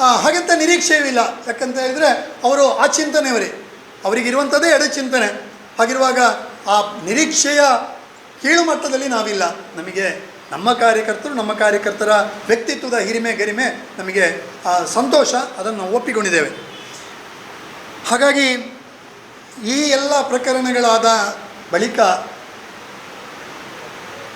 Speaker 1: ಹಾಗಂತ ನಿರೀಕ್ಷೆಯೂ ಇಲ್ಲ ಯಾಕಂತ ಹೇಳಿದರೆ ಅವರು ಆ ಚಿಂತನೆಯವರೇ. ಅವರಿಗಿರುವಂಥದ್ದೇ ಎಡ ಚಿಂತನೆ. ಹಾಗಿರುವಾಗ ಆ ನಿರೀಕ್ಷೆಯ ಕೀಳು ಮಟ್ಟದಲ್ಲಿ ನಾವಿಲ್ಲ. ನಮಗೆ ನಮ್ಮ ಕಾರ್ಯಕರ್ತರು ನಮ್ಮ ಕಾರ್ಯಕರ್ತರ ವ್ಯಕ್ತಿತ್ವದ ಹಿರಿಮೆ ಗರಿಮೆ ನಮಗೆ ಸಂತೋಷ ಅದನ್ನು ಒಪ್ಪಿಕೊಂಡಿದ್ದೇವೆ. ಹಾಗಾಗಿ ಈ ಎಲ್ಲ ಪ್ರಕರಣಗಳಾದ ಬಳಿಕ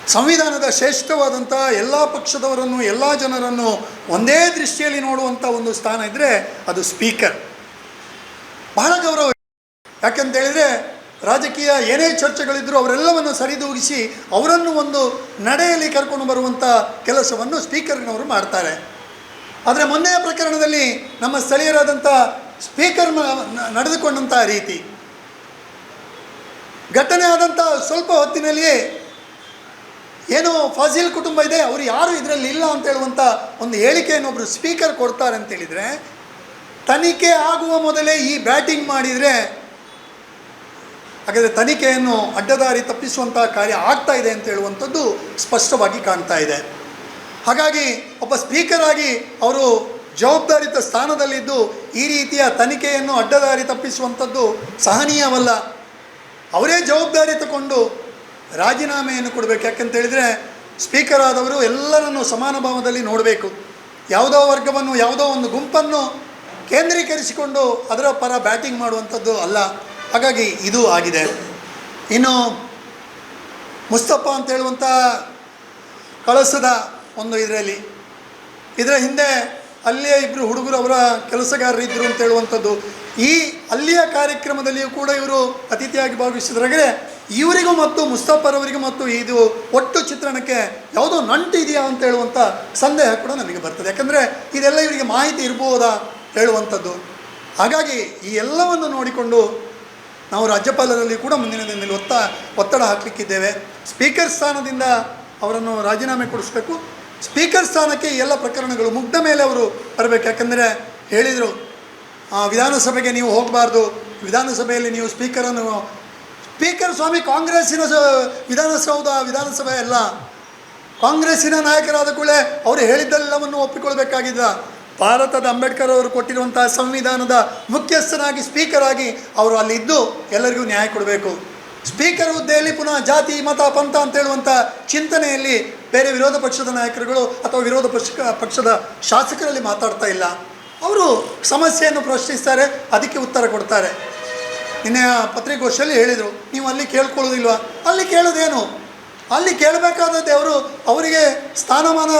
Speaker 1: ಸಂವಿಧಾನದ ಶ್ರೇಷ್ಠವಾದಂಥ ಎಲ್ಲ ಪಕ್ಷದವರನ್ನು, ಎಲ್ಲ ಜನರನ್ನು ಒಂದೇ ದೃಷ್ಟಿಯಲ್ಲಿ ನೋಡುವಂಥ ಒಂದು ಸ್ಥಾನ ಇದ್ದರೆ ಅದು ಸ್ಪೀಕರ್. ಬಹಳ ಗೌರವ. ಯಾಕೆಂತ ಹೇಳಿದರೆ ರಾಜಕೀಯ ಏನೇ ಚರ್ಚೆಗಳಿದ್ದರೂ ಅವರೆಲ್ಲವನ್ನು ಸರಿದೂಗಿಸಿ ಅವರನ್ನು ಒಂದು ನಡೆಯಲ್ಲಿ ಕರ್ಕೊಂಡು ಬರುವಂಥ ಕೆಲಸವನ್ನು ಸ್ಪೀಕರ್ನವರು ಮಾಡ್ತಾರೆ. ಆದರೆ ಮೊನ್ನೆಯ ಪ್ರಕರಣದಲ್ಲಿ ನಮ್ಮ ಸ್ಥಳೀಯರಾದಂಥ ಸ್ಪೀಕರ್ ನಡೆದುಕೊಂಡಂಥ ರೀತಿ ಘಟನೆ ಆದಂಥ ಸ್ವಲ್ಪ ಹೊತ್ತಿನಲ್ಲಿಯೇ ಏನು ಫಾಜಿಲ್ ಕುಟುಂಬ ಇದೆ, ಅವರು ಯಾರು ಇದರಲ್ಲಿ ಇಲ್ಲ ಅಂತ ಹೇಳುವಂಥ ಒಂದು ಹೇಳಿಕೆಯನ್ನು ಒಬ್ಬರು ಸ್ಪೀಕರ್ ಕೊಡ್ತಾರೆ ಅಂತೇಳಿದರೆ ತನಿಖೆ ಆಗುವ ಮೊದಲೇ ಈ ಬ್ಯಾಟಿಂಗ್ ಮಾಡಿದರೆ, ಹಾಗಾದರೆ ತನಿಖೆಯನ್ನು ಅಡ್ಡದಾರಿ ತಪ್ಪಿಸುವಂಥ ಕಾರ್ಯ ಆಗ್ತಾ ಇದೆ ಅಂತ ಹೇಳುವಂಥದ್ದು ಸ್ಪಷ್ಟವಾಗಿ ಕಾಣ್ತಾ ಇದೆ. ಹಾಗಾಗಿ ಒಬ್ಬ ಸ್ಪೀಕರ್ ಆಗಿ ಅವರು ಜವಾಬ್ದಾರಿತ ಸ್ಥಾನದಲ್ಲಿದ್ದು ಈ ರೀತಿಯ ತನಿಖೆಯನ್ನು ಅಡ್ಡದಾರಿ ತಪ್ಪಿಸುವಂಥದ್ದು ಸಹನೀಯವಲ್ಲ. ಅವರೇ ಜವಾಬ್ದಾರಿ ತಗೊಂಡು ರಾಜೀನಾಮೆಯನ್ನು ಕೊಡಬೇಕು. ಯಾಕಂತ ಹೇಳಿದರೆ ಸ್ಪೀಕರ್ ಆದವರು ಎಲ್ಲರನ್ನು ಸಮಾನ ಭಾವದಲ್ಲಿ ನೋಡಬೇಕು. ಯಾವುದೋ ವರ್ಗವನ್ನು, ಯಾವುದೋ ಒಂದು ಗುಂಪನ್ನು ಕೇಂದ್ರೀಕರಿಸಿಕೊಂಡು ಅದರ ಪರ ಬ್ಯಾಟಿಂಗ್ ಮಾಡುವಂಥದ್ದು ಅಲ್ಲ. ಹಾಗಾಗಿ ಇದು ಆಗಿದೆ. ಇನ್ನು ಮುಸ್ತಪ್ಪ ಅಂತ ಹೇಳುವಂಥ ಕಳಸದ ಒಂದು ಇದರಲ್ಲಿ. ಇದರ ಹಿಂದೆ ಅಲ್ಲಿಯೇ ಇಬ್ಬರು ಹುಡುಗರು ಅವರ ಕೆಲಸಗಾರರಿದ್ದರು ಅಂತ ಹೇಳುವಂಥದ್ದು. ಈ ಅಲ್ಲಿಯ ಕಾರ್ಯಕ್ರಮದಲ್ಲಿಯೂ ಕೂಡ ಇವರು ಅತಿಥಿಯಾಗಿ ಭಾಗವಹಿಸಿದ್ರಾಗೆ ಇವರಿಗೂ ಮತ್ತು ಮುಸ್ತಫರವರಿಗೂ ಮತ್ತು ಇದು ಒಟ್ಟು ಚಿತ್ರಣಕ್ಕೆ ಯಾವುದೋ ನಂಟು ಇದೆಯಾ ಅಂತ ಹೇಳುವಂಥ ಸಂದೇಹ ಕೂಡ ನಮಗೆ ಬರ್ತದೆ. ಯಾಕಂದರೆ ಇದೆಲ್ಲ ಇವರಿಗೆ ಮಾಹಿತಿ ಇರ್ಬೋದಾ ಹೇಳುವಂಥದ್ದು. ಹಾಗಾಗಿ ಈ ಎಲ್ಲವನ್ನು ನೋಡಿಕೊಂಡು ನಾವು ರಾಜ್ಯಪಾಲರಲ್ಲಿ ಕೂಡ ಮುಂದಿನ ದಿನದಲ್ಲಿ ಒತ್ತ, ಒತ್ತಡ ಹಾಕಲಿಕ್ಕಿದ್ದೇವೆ. ಸ್ಪೀಕರ್ ಸ್ಥಾನದಿಂದ ಅವರನ್ನು ರಾಜೀನಾಮೆ ಕೊಡಿಸ್ಬೇಕು. ಸ್ಪೀಕರ್ ಸ್ಥಾನಕ್ಕೆ ಎಲ್ಲ ಪ್ರಕರಣಗಳು ಮುಗ್ದ ಮೇಲೆ ಅವರು ಬರಬೇಕು. ಯಾಕಂದರೆ ಹೇಳಿದರು ವಿಧಾನಸಭೆಗೆ ನೀವು ಹೋಗಬಾರ್ದು. ವಿಧಾನಸಭೆಯಲ್ಲಿ ನೀವು ಸ್ಪೀಕರನ್ನು ಸ್ಪೀಕರ್ ಸ್ವಾಮಿ ಕಾಂಗ್ರೆಸ್ಸಿನ ವಿಧಾನಸೌಧ, ವಿಧಾನಸಭೆ ಅಲ್ಲ. ಕಾಂಗ್ರೆಸ್ಸಿನ ನಾಯಕರಾದ ಕೂಡಲೇ ಅವರು ಹೇಳಿದ್ದೆಲ್ಲವನ್ನು ಒಪ್ಪಿಕೊಳ್ಬೇಕಾಗಿದ್ದ. ಭಾರತದ ಅಂಬೇಡ್ಕರ್ ಅವರು ಕೊಟ್ಟಿರುವಂತಹ ಸಂವಿಧಾನದ ಮುಖ್ಯಸ್ಥನಾಗಿ ಸ್ಪೀಕರ್ ಆಗಿ ಅವರು ಅಲ್ಲಿದ್ದು ಎಲ್ಲರಿಗೂ ನ್ಯಾಯ ಕೊಡಬೇಕು. ಸ್ಪೀಕರ್ ಹುದ್ದೆಯಲ್ಲಿ ಪುನಃ ಜಾತಿ, ಮತ, ಪಂಥ ಅಂತ ಹೇಳುವಂಥ ಚಿಂತನೆಯಲ್ಲಿ ಬೇರೆ ವಿರೋಧ ಪಕ್ಷದ ನಾಯಕರುಗಳು ಅಥವಾ ವಿರೋಧ ಪಕ್ಷ, ಪಕ್ಷದ ಶಾಸಕರಲ್ಲಿ ಮಾತಾಡ್ತಾ ಇಲ್ಲ. ಅವರು ಸಮಸ್ಯೆಯನ್ನು ಪ್ರಶ್ನಿಸ್ತಾರೆ, ಅದಕ್ಕೆ ಉತ್ತರ ಕೊಡ್ತಾರೆ. ನಿನ್ನೆ ಪತ್ರಿಕಾಗೋಷ್ಠಿಯಲ್ಲಿ ಹೇಳಿದರು, ನೀವು ಅಲ್ಲಿ ಕೇಳ್ಕೊಳ್ಳೋದಿಲ್ವಾ? ಅಲ್ಲಿ ಕೇಳೋದೇನು? ಅಲ್ಲಿ ಕೇಳಬೇಕಾದದ್ದು ಅವರು, ಅವರಿಗೆ ಸ್ಥಾನಮಾನ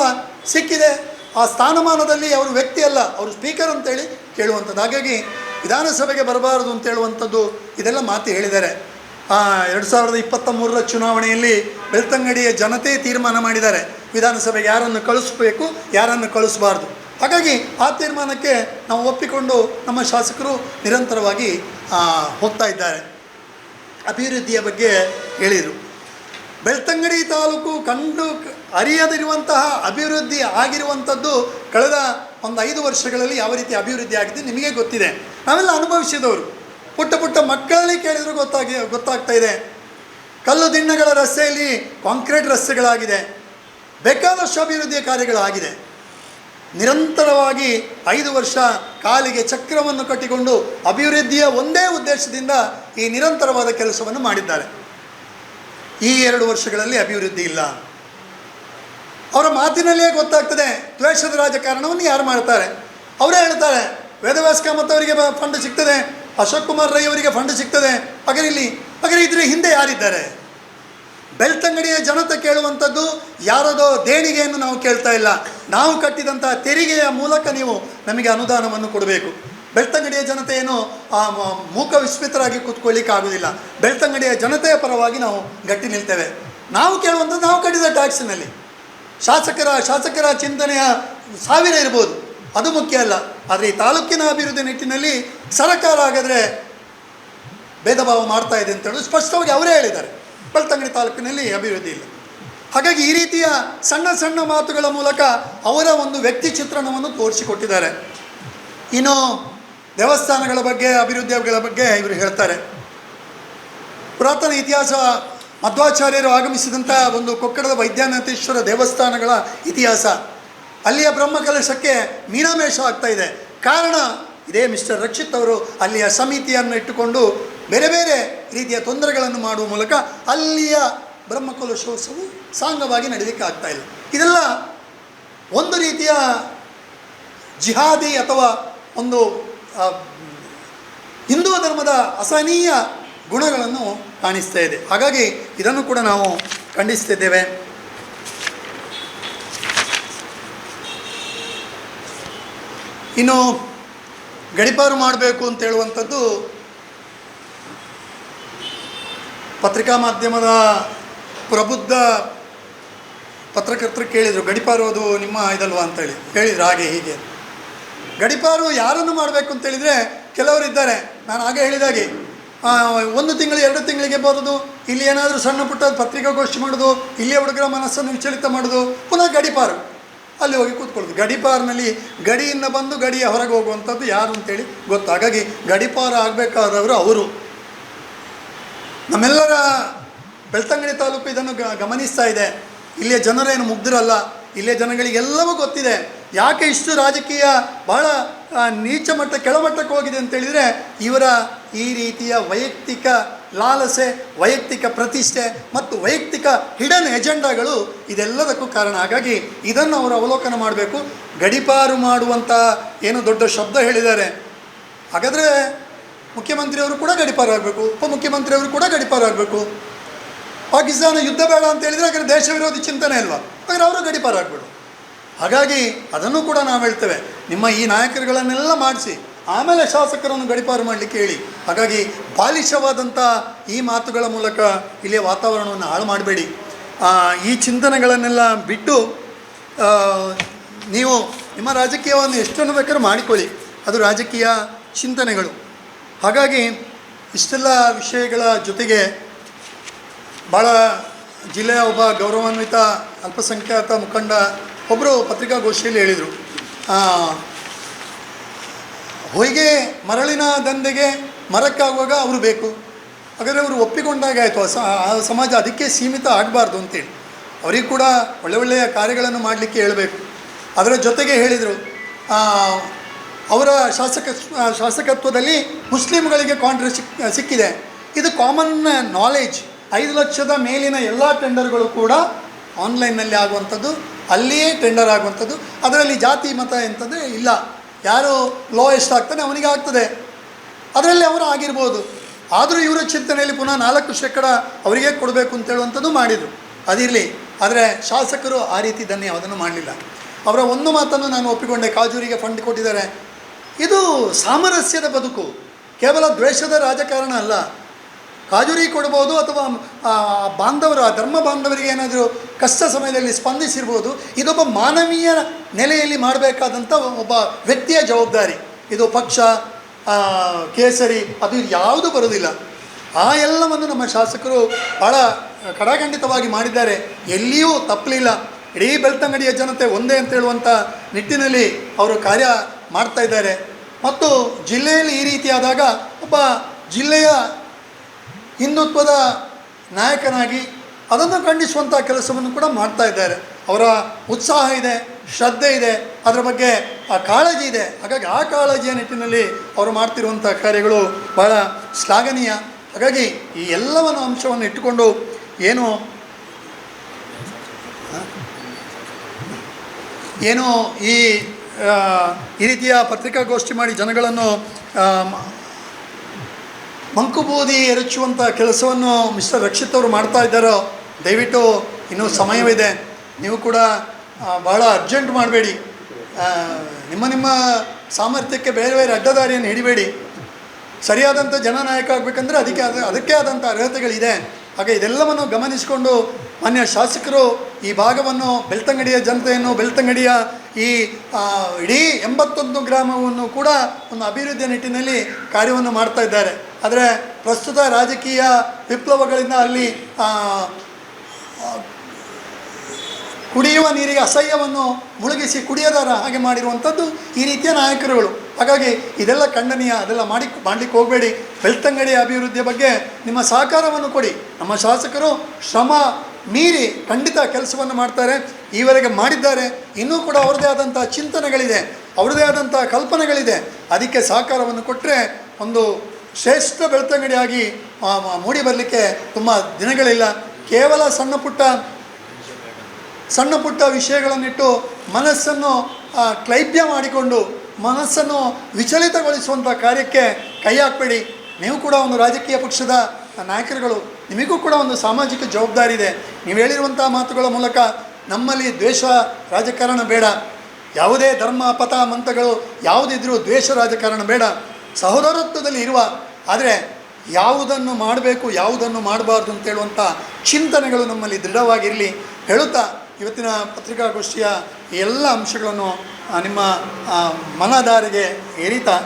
Speaker 1: ಸಿಕ್ಕಿದೆ. ಆ ಸ್ಥಾನಮಾನದಲ್ಲಿ ಅವರು ವ್ಯಕ್ತಿ ಅಲ್ಲ, ಅವರು ಸ್ಪೀಕರ್ ಅಂತೇಳಿ ಕೇಳುವಂಥದ್ದು. ಹಾಗಾಗಿ ವಿಧಾನಸಭೆಗೆ ಬರಬಾರದು ಅಂತ ಹೇಳುವಂಥದ್ದು, ಇದೆಲ್ಲ ಮಾತು ಹೇಳಿದ್ದಾರೆ. ಎರಡು ಸಾವಿರದ ಇಪ್ಪತ್ತ ಮೂರರ ಚುನಾವಣೆಯಲ್ಲಿ ಬೆಳ್ತಂಗಡಿಯ ಜನತೆ ತೀರ್ಮಾನ ಮಾಡಿದ್ದಾರೆ. ವಿಧಾನಸಭೆಗೆ ಯಾರನ್ನು ಕಳಿಸ್ಬೇಕು, ಯಾರನ್ನು ಕಳಿಸಬಾರ್ದು? ಹಾಗಾಗಿ ಆ ತೀರ್ಮಾನಕ್ಕೆ ನಾವು ಒಪ್ಪಿಕೊಂಡು ನಮ್ಮ ಶಾಸಕರು ನಿರಂತರವಾಗಿ ಹೋಗ್ತಾ ಇದ್ದಾರೆ. ಅಭಿವೃದ್ಧಿಯ ಬಗ್ಗೆ ಹೇಳಿದರು. ಬೆಳ್ತಂಗಡಿ ತಾಲೂಕು ಕಂಡು ಅರಿಯದಿರುವಂತಹ ಅಭಿವೃದ್ಧಿ ಆಗಿರುವಂಥದ್ದು ಕಳೆದ ಒಂದು ಐದು ವರ್ಷಗಳಲ್ಲಿ ಯಾವ ರೀತಿ ಅಭಿವೃದ್ಧಿ ಆಗಿದೆ ನಿಮಗೆ ಗೊತ್ತಿದೆ. ನಾವೆಲ್ಲ ಅನುಭವಿಸಿದವರು. ಪುಟ್ಟ ಪುಟ್ಟ ಮಕ್ಕಳಲ್ಲಿ ಕೇಳಿದರೂ ಗೊತ್ತಾಗಿ, ಗೊತ್ತಾಗ್ತಾ ಇದೆ. ಕಲ್ಲು ದಿಣ್ಣಗಳ ರಸ್ತೆಯಲ್ಲಿ ಕಾಂಕ್ರೀಟ್ ರಸ್ತೆಗಳಾಗಿದೆ. ಬೇಕಾದಷ್ಟು ಅಭಿವೃದ್ಧಿಯ ಕಾರ್ಯಗಳಾಗಿದೆ. ನಿರಂತರವಾಗಿ ಐದು ವರ್ಷ ಕಾಲಿಗೆ ಚಕ್ರವನ್ನು ಕಟ್ಟಿಕೊಂಡು ಅಭಿವೃದ್ಧಿಯ ಒಂದೇ ಉದ್ದೇಶದಿಂದ ಈ ನಿರಂತರವಾದ ಕೆಲಸವನ್ನು ಮಾಡಿದ್ದಾರೆ. ಈ ಎರಡು ವರ್ಷಗಳಲ್ಲಿ ಅಭಿವೃದ್ಧಿ ಇಲ್ಲ. ಅವರ ಮಾತಿನಲ್ಲಿಯೇ ಗೊತ್ತಾಗ್ತದೆ, ದ್ವೇಷದ ರಾಜಕಾರಣವನ್ನು ಯಾರು ಮಾಡ್ತಾರೆ? ಅವರೇ ಹೇಳ್ತಾರೆ ವೇದವ್ಯಾಸ ಕಾಮತ್ ಅವರಿಗೆ ಫಂಡ್ ಸಿಗ್ತದೆ, ಅಶೋಕ್ ಕುಮಾರ್ ರೈ ಅವರಿಗೆ ಫಂಡ್ ಸಿಗ್ತದೆ, ಹಾಗಾದ್ರೆ ಇಲ್ಲಿ, ಹಾಗಾದ್ರೆ ಇದ್ರ ಹಿಂದೆ ಯಾರಿದ್ದಾರೆ? ಬೆಳ್ತಂಗಡಿಯ ಜನತೆ ಕೇಳುವಂಥದ್ದು ಯಾರದೋ ದೇಣಿಗೆಯನ್ನು ನಾವು ಕೇಳ್ತಾ ಇಲ್ಲ. ನಾವು ಕಟ್ಟಿದಂಥ ತೆರಿಗೆಯ ಮೂಲಕ ನೀವು ನಮಗೆ ಅನುದಾನವನ್ನು ಕೊಡಬೇಕು. ಬೆಳ್ತಂಗಡಿಯ ಜನತೆಯನ್ನು ಆ, ಮೂಕ ವಿಸ್ಮಿತರಾಗಿ ಕೂತ್ಕೊಳ್ಳಿಕ್ಕೆ ಆಗೋದಿಲ್ಲ ಬೆಳ್ತಂಗಡಿಯ ಜನತೆಯ ಪರವಾಗಿ ನಾವು ಗಟ್ಟಿ ನಿಲ್ತೇವೆ. ನಾವು ಕೇಳುವಂಥದ್ದು ನಾವು ಕಟ್ಟಿದ ಟ್ಯಾಕ್ಸಿನಲ್ಲಿ. ಶಾಸಕರ ಶಾಸಕರ ಚಿಂತನೆಯ ಸಾವಿರ ಇರ್ಬೋದು. ಅದು ಮುಖ್ಯ ಅಲ್ಲ. ಆದರೆ ಈ ತಾಲೂಕಿನ ಅಭಿವೃದ್ಧಿ ನಿಟ್ಟಿನಲ್ಲಿ ಸರ್ಕಾರ ಹಾಗಾದರೆ ಭೇದ ಭಾವ ಮಾಡ್ತಾ ಇದೆ ಅಂತ ಹೇಳಿ ಸ್ಪಷ್ಟವಾಗಿ ಅವರೇ ಹೇಳಿದ್ದಾರೆ. ಬೆಳ್ತಂಗಡಿ ತಾಲೂಕಿನಲ್ಲಿ ಅಭಿವೃದ್ಧಿ ಇಲ್ಲ. ಹಾಗಾಗಿ ಈ ರೀತಿಯ ಸಣ್ಣ ಸಣ್ಣ ಮಾತುಗಳ ಮೂಲಕ ಅವರ ಒಂದು ವ್ಯಕ್ತಿ ಚಿತ್ರಣವನ್ನು ತೋರಿಸಿಕೊಟ್ಟಿದ್ದಾರೆ. ಇನ್ನು ದೇವಸ್ಥಾನಗಳ ಬಗ್ಗೆ, ಅಭಿವೃದ್ಧಿಗಳ ಬಗ್ಗೆ ಇವರು ಹೇಳ್ತಾರೆ. ಪುರಾತನ ಇತಿಹಾಸ, ಮಧ್ವಾಚಾರ್ಯರು ಆಗಮಿಸಿದಂಥ ಒಂದು ಕೊಕ್ಕಡದ ವೈದ್ಯನಾಥೇಶ್ವರ ದೇವಸ್ಥಾನಗಳ ಇತಿಹಾಸ. ಅಲ್ಲಿಯ ಬ್ರಹ್ಮಕಲಶಕ್ಕೆ ಮೀನಾಮೇಷ ಆಗ್ತಾ ಇದೆ. ಕಾರಣ ಇದೇ ಮಿಸ್ಟರ್ ರಕ್ಷಿತ್ ಅವರು ಅಲ್ಲಿಯ ಸಮಿತಿಯನ್ನು ಇಟ್ಟುಕೊಂಡು ಬೇರೆ ಬೇರೆ ರೀತಿಯ ತೊಂದರೆಗಳನ್ನು ಮಾಡುವ ಮೂಲಕ ಅಲ್ಲಿಯ ಬ್ರಹ್ಮಕಲಶೋತ್ಸವ ಸಾಂಗವಾಗಿ ನಡೀಲಿಕ್ಕೆ ಆಗ್ತಾ ಇಲ್ಲ. ಇದೆಲ್ಲ ಒಂದು ರೀತಿಯ ಜಿಹಾದಿ ಅಥವಾ ಒಂದು ಹಿಂದೂ ಧರ್ಮದ ಅಸಹನೀಯ ಗುಣಗಳನ್ನು ಕಾಣಿಸ್ತಾ ಇದೆ. ಹಾಗಾಗಿ ಇದನ್ನು ಕೂಡ ನಾವು ಖಂಡಿಸ್ತಿದ್ದೇವೆ. ಇನ್ನು ಗಡಿಪಾರು ಮಾಡಬೇಕು ಅಂತ ಹೇಳುವಂಥದ್ದು ಪತ್ರಿಕಾ ಮಾಧ್ಯಮದ ಪ್ರಬುದ್ಧ ಪತ್ರಕರ್ತರು ಕೇಳಿದರು, ಗಡಿಪಾರು ಅದು ನಿಮ್ಮ ಇದಲ್ವಾ ಅಂತೇಳಿ. ಹೇಳಿದರು, ಹಾಗೆ, ಹೀಗೆ. ಗಡಿಪಾರು ಯಾರನ್ನು ಮಾಡಬೇಕು ಅಂತೇಳಿದರೆ ಕೆಲವರು ಇದ್ದಾರೆ. ನಾನು ಹಾಗೆ ಹೇಳಿದಾಗೆ ಒಂದು ತಿಂಗಳು, ಎರಡು ತಿಂಗಳಿಗೆ ಬರೋದು, ಇಲ್ಲಿ ಏನಾದರೂ ಸಣ್ಣ ಪುಟ್ಟ ಪತ್ರಿಕಾಗೋಷ್ಠಿ ಮಾಡೋದು, ಇಲ್ಲಿಯ ಹುಡುಗರ ಮನಸ್ಸನ್ನು ವಿಚಲಿತ ಮಾಡೋದು, ಪುನಃ ಗಡಿಪಾರು. ಅಲ್ಲಿ ಹೋಗಿ ಕೂತ್ಕೊಳ್ಳೋದು. ಗಡಿಪಾರಿನಲ್ಲಿ ಗಡಿಯಿಂದ ಬಂದು ಗಡಿಯ ಹೊರಗೆ ಹೋಗುವಂಥದ್ದು ಯಾರು ಅಂತೇಳಿ ಗೊತ್ತು? ಹಾಗಾಗಿ ಗಡಿಪಾರ ಆಗಬೇಕಾದವರು ಅವರು. ನಮ್ಮೆಲ್ಲರ ಬೆಳ್ತಂಗಡಿ ತಾಲೂಕು ಇದನ್ನು ಗಮನಿಸ್ತಾ ಇದೆ. ಇಲ್ಲಿಯ ಜನರೇನು ಮುಗ್ಧರಲ್ಲ, ಇಲ್ಲಿಯ ಜನಗಳಿಗೆಲ್ಲವೂ ಗೊತ್ತಿದೆ. ಯಾಕೆ ಇಷ್ಟು ರಾಜಕೀಯ ಬಹಳ ನೀಚ ಮಟ್ಟ ಕೆಳಮಟ್ಟಕ್ಕೆ ಹೋಗಿದೆ ಅಂತೇಳಿದರೆ ಇವರ ಈ ರೀತಿಯ ವೈಯಕ್ತಿಕ ಲಾಲಸೆ, ವೈಯಕ್ತಿಕ ಪ್ರತಿಷ್ಠೆ ಮತ್ತು ವೈಯಕ್ತಿಕ ಹಿಡನ್ ಎಜೆಂಡಾಗಳು ಇದೆಲ್ಲದಕ್ಕೂ ಕಾರಣ. ಹಾಗಾಗಿ ಇದನ್ನು ಅವರು ಅವಲೋಕನ ಮಾಡಬೇಕು. ಗಡಿಪಾರು ಮಾಡುವಂಥ ಏನು ದೊಡ್ಡ ಶಬ್ದ ಹೇಳಿದ್ದಾರೆ. ಹಾಗಾದರೆ ಮುಖ್ಯಮಂತ್ರಿಯವರು ಕೂಡ ಗಡಿಪಾರಾಗಬೇಕು ಉಪಮುಖ್ಯಮಂತ್ರಿಯವರು ಕೂಡ ಗಡಿಪಾರಾಗಬೇಕು ಪಾಕಿಸ್ತಾನ ಯುದ್ಧ ಬೇಡ ಅಂತ ಹೇಳಿದರೆ ಯಾಕಂದರೆ ದೇಶ ವಿರೋಧಿ ಚಿಂತನೆ ಅಲ್ವಾ? ಹಾಗಾದ್ರೆ ಅವರು ಗಡಿಪಾರಾಗ್ಬಿಡು ಹಾಗಾಗಿ ಅದನ್ನು ಕೂಡ ನಾವು ಹೇಳ್ತೇವೆ. ನಿಮ್ಮ ಈ ನಾಯಕರುಗಳನ್ನೆಲ್ಲ ಮಾಡಿಸಿ. ಆಮೇಲೆ ಶಾಸಕರನ್ನು ಗಡಿಪಾರು ಮಾಡಲಿಕ್ಕೆ ಹೇಳಿ. ಹಾಗಾಗಿ ಬಾಲಿಶವಾದಂಥ ಈ ಮಾತುಗಳ ಮೂಲಕ ಇಲ್ಲಿಯ ವಾತಾವರಣವನ್ನು ಹಾಳು ಮಾಡಬೇಡಿ. ಈ ಚಿಂತನೆಗಳನ್ನೆಲ್ಲ ಬಿಟ್ಟು ನೀವು ನಿಮ್ಮ ರಾಜಕೀಯವನ್ನು ಎಷ್ಟನ್ನು ಬೇಕಾದ್ರೂ ಮಾಡಿಕೊಳ್ಳಿ. ಅದು ರಾಜಕೀಯ ಚಿಂತನೆಗಳು. ಹಾಗಾಗಿ ಇಷ್ಟೆಲ್ಲ ವಿಷಯಗಳ ಜೊತೆಗೆ ಭಾಳ ಜಿಲ್ಲೆಯ ಒಬ್ಬ ಗೌರವಾನ್ವಿತ ಅಲ್ಪಸಂಖ್ಯಾತ ಮುಖಂಡ ಒಬ್ಬರು ಪತ್ರಿಕಾಗೋಷ್ಠಿಯಲ್ಲಿ ಹೇಳಿದರು. ಹೊಯ್ಗೆ ಮರಳಿನ ದಂಧೆಗೆ ಮರಕ್ಕಾಗುವಾಗ ಅವರು ಬೇಕು. ಹಾಗಾದರೆ ಅವರು ಒಪ್ಪಿಕೊಂಡಾಗ ಆಯಿತು. ಆ ಸಮಾಜ ಅದಕ್ಕೆ ಸೀಮಿತ ಆಗಬಾರ್ದು ಅಂತೇಳಿ. ಅವರಿಗೆ ಕೂಡ ಒಳ್ಳೆ ಒಳ್ಳೆಯ ಕಾರ್ಯಗಳನ್ನು ಮಾಡಲಿಕ್ಕೆ ಹೇಳಬೇಕು. ಅದರ ಜೊತೆಗೆ ಹೇಳಿದರು ಅವರ ಶಾಸಕ ಶಾಸಕತ್ವದಲ್ಲಿ ಮುಸ್ಲಿಮ್ಗಳಿಗೆ ಕಾಂಟ್ರೆ ಸಿಕ್, ಸಿಕ್ಕಿದೆ. ಇದು ಕಾಮನ್ ನಾಲೆಜ್ ಐದು ಲಕ್ಷದ ಮೇಲಿನ ಎಲ್ಲ ಟೆಂಡರ್ಗಳು ಕೂಡ ಆನ್ಲೈನ್ನಲ್ಲಿ ಆಗುವಂಥದ್ದು, ಅಲ್ಲಿಯೇ ಟೆಂಡರ್ ಆಗುವಂಥದ್ದು. ಅದರಲ್ಲಿ ಜಾತಿ, ಮತ ಎಂಥದ್ದೇ ಇಲ್ಲ. ಯಾರು ಲೋ ಎಷ್ಟಾಗ್ತಾನೆ ಅವನಿಗೆ ಆಗ್ತದೆ. ಅದರಲ್ಲಿ ಅವರು ಆಗಿರ್ಬೋದು. ಆದರೂ ಇವರ ಚಿಂತನೆಯಲ್ಲಿ ಪುನಃ ನಾಲ್ಕು ಶೇಕಡ ಅವರಿಗೆ ಕೊಡಬೇಕು ಅಂತೇಳುವಂಥದ್ದು ಮಾಡಿದರು. ಅದಿರಲಿ. ಆದರೆ ಶಾಸಕರು ಆ ರೀತಿ ಧನ್ಯ ಅದನ್ನು ಮಾಡಲಿಲ್ಲ. ಅವರ ಒಂದು ಮಾತನ್ನು ನಾನು ಒಪ್ಪಿಕೊಂಡೆ. ಕಾಜೂರಿಗೆ ಫಂಡ್ ಕೊಟ್ಟಿದ್ದಾರೆ. ಇದು ಸಾಮರಸ್ಯದ ಬದುಕು. ಕೇವಲ ದ್ವೇಷದ ರಾಜಕಾರಣ ಅಲ್ಲ. ಕಾಜೂರಿ ಕೊಡ್ಬೋದು ಅಥವಾ ಬಾಂಧವರು, ಧರ್ಮ ಬಾಂಧವರಿಗೆ ಏನಾದರೂ ಕಷ್ಟ ಸಮಯದಲ್ಲಿ ಸ್ಪಂದಿಸಿರ್ಬೋದು. ಇದೊಬ್ಬ ಮಾನವೀಯ ನೆಲೆಯಲ್ಲಿ ಮಾಡಬೇಕಾದಂಥ ಒಬ್ಬ ವ್ಯಕ್ತಿಯ ಜವಾಬ್ದಾರಿ. ಇದು ಪಕ್ಷ ಕೇಸರಿ, ಅದು ಯಾವುದು ಬರೋದಿಲ್ಲ ಆ ಎಲ್ಲವನ್ನು ನಮ್ಮ ಶಾಸಕರು ಭಾಳ ಕಡಾಖಂಡಿತವಾಗಿ ಮಾಡಿದ್ದಾರೆ. ಎಲ್ಲಿಯೂ ತಪ್ಪಲಿಲ್ಲ. ಇಡೀ ಬೆಳ್ತಂಗಡಿಯ ಜನತೆ ಒಂದೇ ಅಂತ ಹೇಳುವಂಥ ನಿಟ್ಟಿನಲ್ಲಿ ಅವರು ಕಾರ್ಯ ಮಾಡ್ತಾ ಇದ್ದಾರೆ. ಮತ್ತು ಜಿಲ್ಲೆಯಲ್ಲಿ ಈ ರೀತಿಯಾದಾಗ ಒಬ್ಬ ಜಿಲ್ಲೆಯ ಹಿಂದುತ್ವದ ನಾಯಕನಾಗಿ ಅದನ್ನು ಖಂಡಿಸುವಂಥ ಕೆಲಸವನ್ನು ಕೂಡ ಮಾಡ್ತಾ ಇದ್ದಾರೆ. ಅವರ ಉತ್ಸಾಹ ಇದೆ, ಶ್ರದ್ಧೆ ಇದೆ, ಅದರ ಬಗ್ಗೆ ಆ ಕಾಳಜಿ ಇದೆ. ಹಾಗಾಗಿ ಆ ಕಾಳಜಿಯ ನಿಟ್ಟಿನಲ್ಲಿ ಅವರು ಮಾಡ್ತಿರುವಂಥ ಕಾರ್ಯಗಳು ಬಹಳ ಶ್ಲಾಘನೀಯ. ಹಾಗಾಗಿ ಈ ಎಲ್ಲವನ್ನು ಅಂಶವನ್ನು ಇಟ್ಟುಕೊಂಡು ಏನು ಏನು ಈ ಈ ರೀತಿಯ ಪತ್ರಿಕಾಗೋಷ್ಠಿ ಮಾಡಿ ಜನಗಳನ್ನು ಮಂಕುಬೂದಿ ಎರಚುವಂಥ ಕೆಲಸವನ್ನು ಮಿಸ್ಟರ್ ರಕ್ಷಿತ್ ಅವರು ಮಾಡ್ತಾ ಇದ್ದಾರೋ, ದಯವಿಟ್ಟು ಇನ್ನೂ ಸಮಯವಿದೆ. ನೀವು ಕೂಡ ಬಹಳ ಅರ್ಜೆಂಟ್ ಮಾಡಬೇಡಿ. ನಿಮ್ಮ ನಿಮ್ಮ ಸಾಮರ್ಥ್ಯಕ್ಕೆ ಬೇರೆ ಬೇರೆ ಅಡ್ಡದಾರಿಯನ್ನು ಹಿಡಿಬೇಡಿ. ಸರಿಯಾದಂಥ ಜನನಾಯಕ ಆಗಬೇಕಂದ್ರೆ ಅದಕ್ಕೆ ಆದ, ಅದಕ್ಕೆ ಆದಂಥ ಅರ್ಹತೆಗಳಿದೆ. ಹಾಗೆ ಇದೆಲ್ಲವನ್ನು ಗಮನಿಸಿಕೊಂಡು ಮಾನ್ಯ ಶಾಸಕರು ಈ ಭಾಗವನ್ನು ಬೆಳ್ತಂಗಡಿಯ ಜನತೆಯನ್ನು, ಬೆಳ್ತಂಗಡಿಯ ಈ ಇಡೀ ಎಂಬತ್ತೊಂದು ಗ್ರಾಮವನ್ನು ಕೂಡ ಒಂದು ಅಭಿವೃದ್ಧಿಯ ನಿಟ್ಟಿನಲ್ಲಿ ಕಾರ್ಯವನ್ನು ಮಾಡ್ತಾ ಇದ್ದಾರೆ. ಆದರೆ ಪ್ರಸ್ತುತ ರಾಜಕೀಯ ವಿಪ್ಲವಗಳಿಂದ ಅಲ್ಲಿ ಕುಡಿಯುವ ನೀರಿಗೆ ಅಸಹ್ಯವನ್ನು ಮುಳುಗಿಸಿ ಕುಡಿಯದಾರ ಹಾಗೆ ಮಾಡಿರುವಂಥದ್ದು ಈ ರೀತಿಯ ನಾಯಕರುಗಳು. ಹಾಗಾಗಿ ಇದೆಲ್ಲ ಖಂಡನೀಯ, ಅದೆಲ್ಲ ಮಾಡಿ, ಮಾಡಲಿಕ್ಕೆ ಹೋಗಬೇಡಿ. ಬೆಳ್ತಂಗಡಿ ಅಭಿವೃದ್ಧಿಯ ಬಗ್ಗೆ ನಿಮ್ಮ ಸಹಕಾರವನ್ನು ಕೊಡಿ. ನಮ್ಮ ಶಾಸಕರು ಶ್ರಮ ಮೀರಿ ಖಂಡಿತ ಕೆಲಸವನ್ನು ಮಾಡ್ತಾರೆ, ಈವರೆಗೆ ಮಾಡಿದ್ದಾರೆ. ಇನ್ನೂ ಕೂಡ ಅವ್ರದ್ದೇ ಆದಂಥ ಚಿಂತನೆಗಳಿದೆ, ಅವ್ರದ್ದೇ ಆದಂಥ ಕಲ್ಪನೆಗಳಿದೆ. ಅದಕ್ಕೆ ಸಹಕಾರವನ್ನು ಕೊಟ್ಟರೆ ಒಂದು ಶ್ರೇಷ್ಠ ಬೆಳ್ತಂಗಡಿಯಾಗಿ ಮೂಡಿ ಬರಲಿಕ್ಕೆ ತುಂಬ ದಿನಗಳಿಲ್ಲ. ಕೇವಲ ಸಣ್ಣ ಪುಟ್ಟ ಸಣ್ಣ ಪುಟ್ಟ ವಿಷಯಗಳನ್ನಿಟ್ಟು ಮನಸ್ಸನ್ನು ಕ್ಲೈಬ್ಯ ಮಾಡಿಕೊಂಡು ಮನಸ್ಸನ್ನು ವಿಚಲಿತಗೊಳಿಸುವಂಥ ಕಾರ್ಯಕ್ಕೆ ಕೈ ಹಾಕಬೇಡಿ. ನೀವು ಕೂಡ ಒಂದು ರಾಜಕೀಯ ಪಕ್ಷದ ನಾಯಕರುಗಳು, ನಿಮಗೂ ಕೂಡ ಒಂದು ಸಾಮಾಜಿಕ ಜವಾಬ್ದಾರಿ ಇದೆ. ನೀವು ಹೇಳಿರುವಂಥ ಮಾತುಗಳ ಮೂಲಕ ನಮ್ಮಲ್ಲಿ ದ್ವೇಷ, ರಾಜಕಾರಣ ಬೇಡ. ಯಾವುದೇ ಧರ್ಮ, ಪಥ ಮಂತಗಳು ಯಾವುದಿದ್ರೂ ದ್ವೇಷ, ರಾಜಕಾರಣ ಬೇಡ. ಸಹೋದರತ್ವದಲ್ಲಿ ಇರುವ, ಆದರೆ ಯಾವುದನ್ನು ಮಾಡಬೇಕು, ಯಾವುದನ್ನು ಮಾಡಬಾರ್ದು ಅಂತ ಹೇಳುವಂಥ ಚಿಂತನೆಗಳು ನಮ್ಮಲ್ಲಿ ದೃಢವಾಗಿರಲಿ ಹೇಳುತ್ತಾ ಇವತ್ತಿನ ಪತ್ರಿಕಾಗೋಷ್ಠಿಯ ಎಲ್ಲ ಅಂಶಗಳನ್ನು ನಿಮ್ಮ ಮನದಾರಿಗೆ ಏರಿತಾ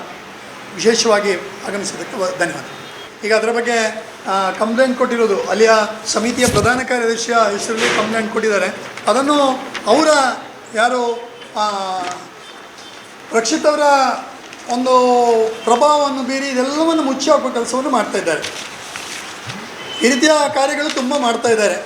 Speaker 1: ವಿಶೇಷವಾಗಿ ಆಗಮಿಸೋದಕ್ಕೆ ಧನ್ಯವಾದ. ಈಗ ಅದರ ಬಗ್ಗೆ ಕಂಪ್ಲೇಂಟ್ ಕೊಟ್ಟಿರೋದು, ಅಲ್ಲಿಯ ಸಮಿತಿಯ ಪ್ರಧಾನ ಕಾರ್ಯದರ್ಶಿಯ ಹೆಸರಲ್ಲಿ ಕಂಪ್ಲೇಂಟ್ ಕೊಟ್ಟಿದ್ದಾರೆ. ಅದನ್ನು ಅವರ ಯಾರು ರಕ್ಷಿತವರ ಒಂದು ಪ್ರಭಾವವನ್ನು ಬೀರಿ ಇದೆಲ್ಲವನ್ನು ಮುಚ್ಚಿ ಹಾಕುವ ಕೆಲಸವನ್ನು ಮಾಡ್ತಾ ಇದ್ದಾರೆ. ಈ ರೀತಿಯ ಕಾರ್ಯಗಳು ತುಂಬ ಮಾಡ್ತಾ ಇದ್ದಾರೆ.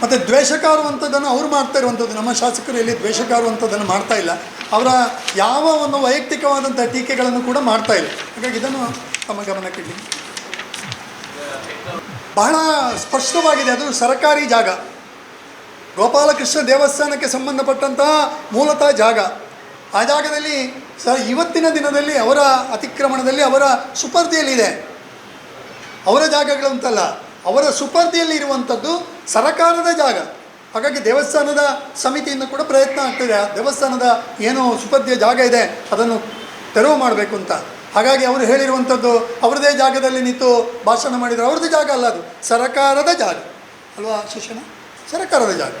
Speaker 1: ಮತ್ತು ದ್ವೇಷಕಾರುವಂಥದ್ದನ್ನು ಅವ್ರು ಮಾಡ್ತಾ ಇರುವಂಥದ್ದು. ನಮ್ಮ ಶಾಸಕರು ಇಲ್ಲಿ ದ್ವೇಷಕಾರುವಂಥದ್ದನ್ನು ಮಾಡ್ತಾ ಇಲ್ಲ. ಅವರ ಯಾವ ಒಂದು ವೈಯಕ್ತಿಕವಾದಂಥ ಟೀಕೆಗಳನ್ನು ಕೂಡ ಮಾಡ್ತಾ ಇಲ್ಲ. ಹಾಗಾಗಿ ಇದನ್ನು ತಮ್ಮ ಗಮನಕ್ಕೆ ಬಹಳ ಸ್ಪಷ್ಟವಾಗಿದೆ. ಅದು ಸರ್ಕಾರಿ ಜಾಗ. ಗೋಪಾಲಕೃಷ್ಣ ದೇವಸ್ಥಾನಕ್ಕೆ ಸಂಬಂಧಪಟ್ಟಂತಹ ಮೂಲತಃ ಜಾಗ. ಆ ಜಾಗದಲ್ಲಿ ಸ ಇವತ್ತಿನ ದಿನದಲ್ಲಿ ಅವರ ಅತಿಕ್ರಮಣದಲ್ಲಿ ಅವರ ಸುಪರ್ದಿಯಲ್ಲಿದೆ. ಅವರ ಜಾಗಗಳು ಅಂತಲ್ಲ, ಅವರ ಸುಪರ್ದಿಯಲ್ಲಿ ಇರುವಂಥದ್ದು ಸರಕಾರದ ಜಾಗ. ಹಾಗಾಗಿ ದೇವಸ್ಥಾನದ ಸಮಿತಿಯಿಂದ ಕೂಡ ಪ್ರಯತ್ನ ಆಗ್ತಿದೆ. ದೇವಸ್ಥಾನದ ಏನು ಸುಪರ್ದಿಯ ಜಾಗ ಇದೆ, ಅದನ್ನು ತೆರವು ಮಾಡಬೇಕು ಅಂತ. ಹಾಗಾಗಿ ಅವರು ಹೇಳಿರುವಂಥದ್ದು ಅವರದೇ ಜಾಗದಲ್ಲಿ ನಿಂತು ಭಾಷಣ ಮಾಡಿದರೆ ಅವ್ರದ್ದು ಜಾಗ ಅಲ್ಲ ಅದು, ಸರಕಾರದ ಜಾಗ. ಅಲ್ವಾ ಶಿಕ್ಷಣ ಸರಕಾರದ ಜಾಗ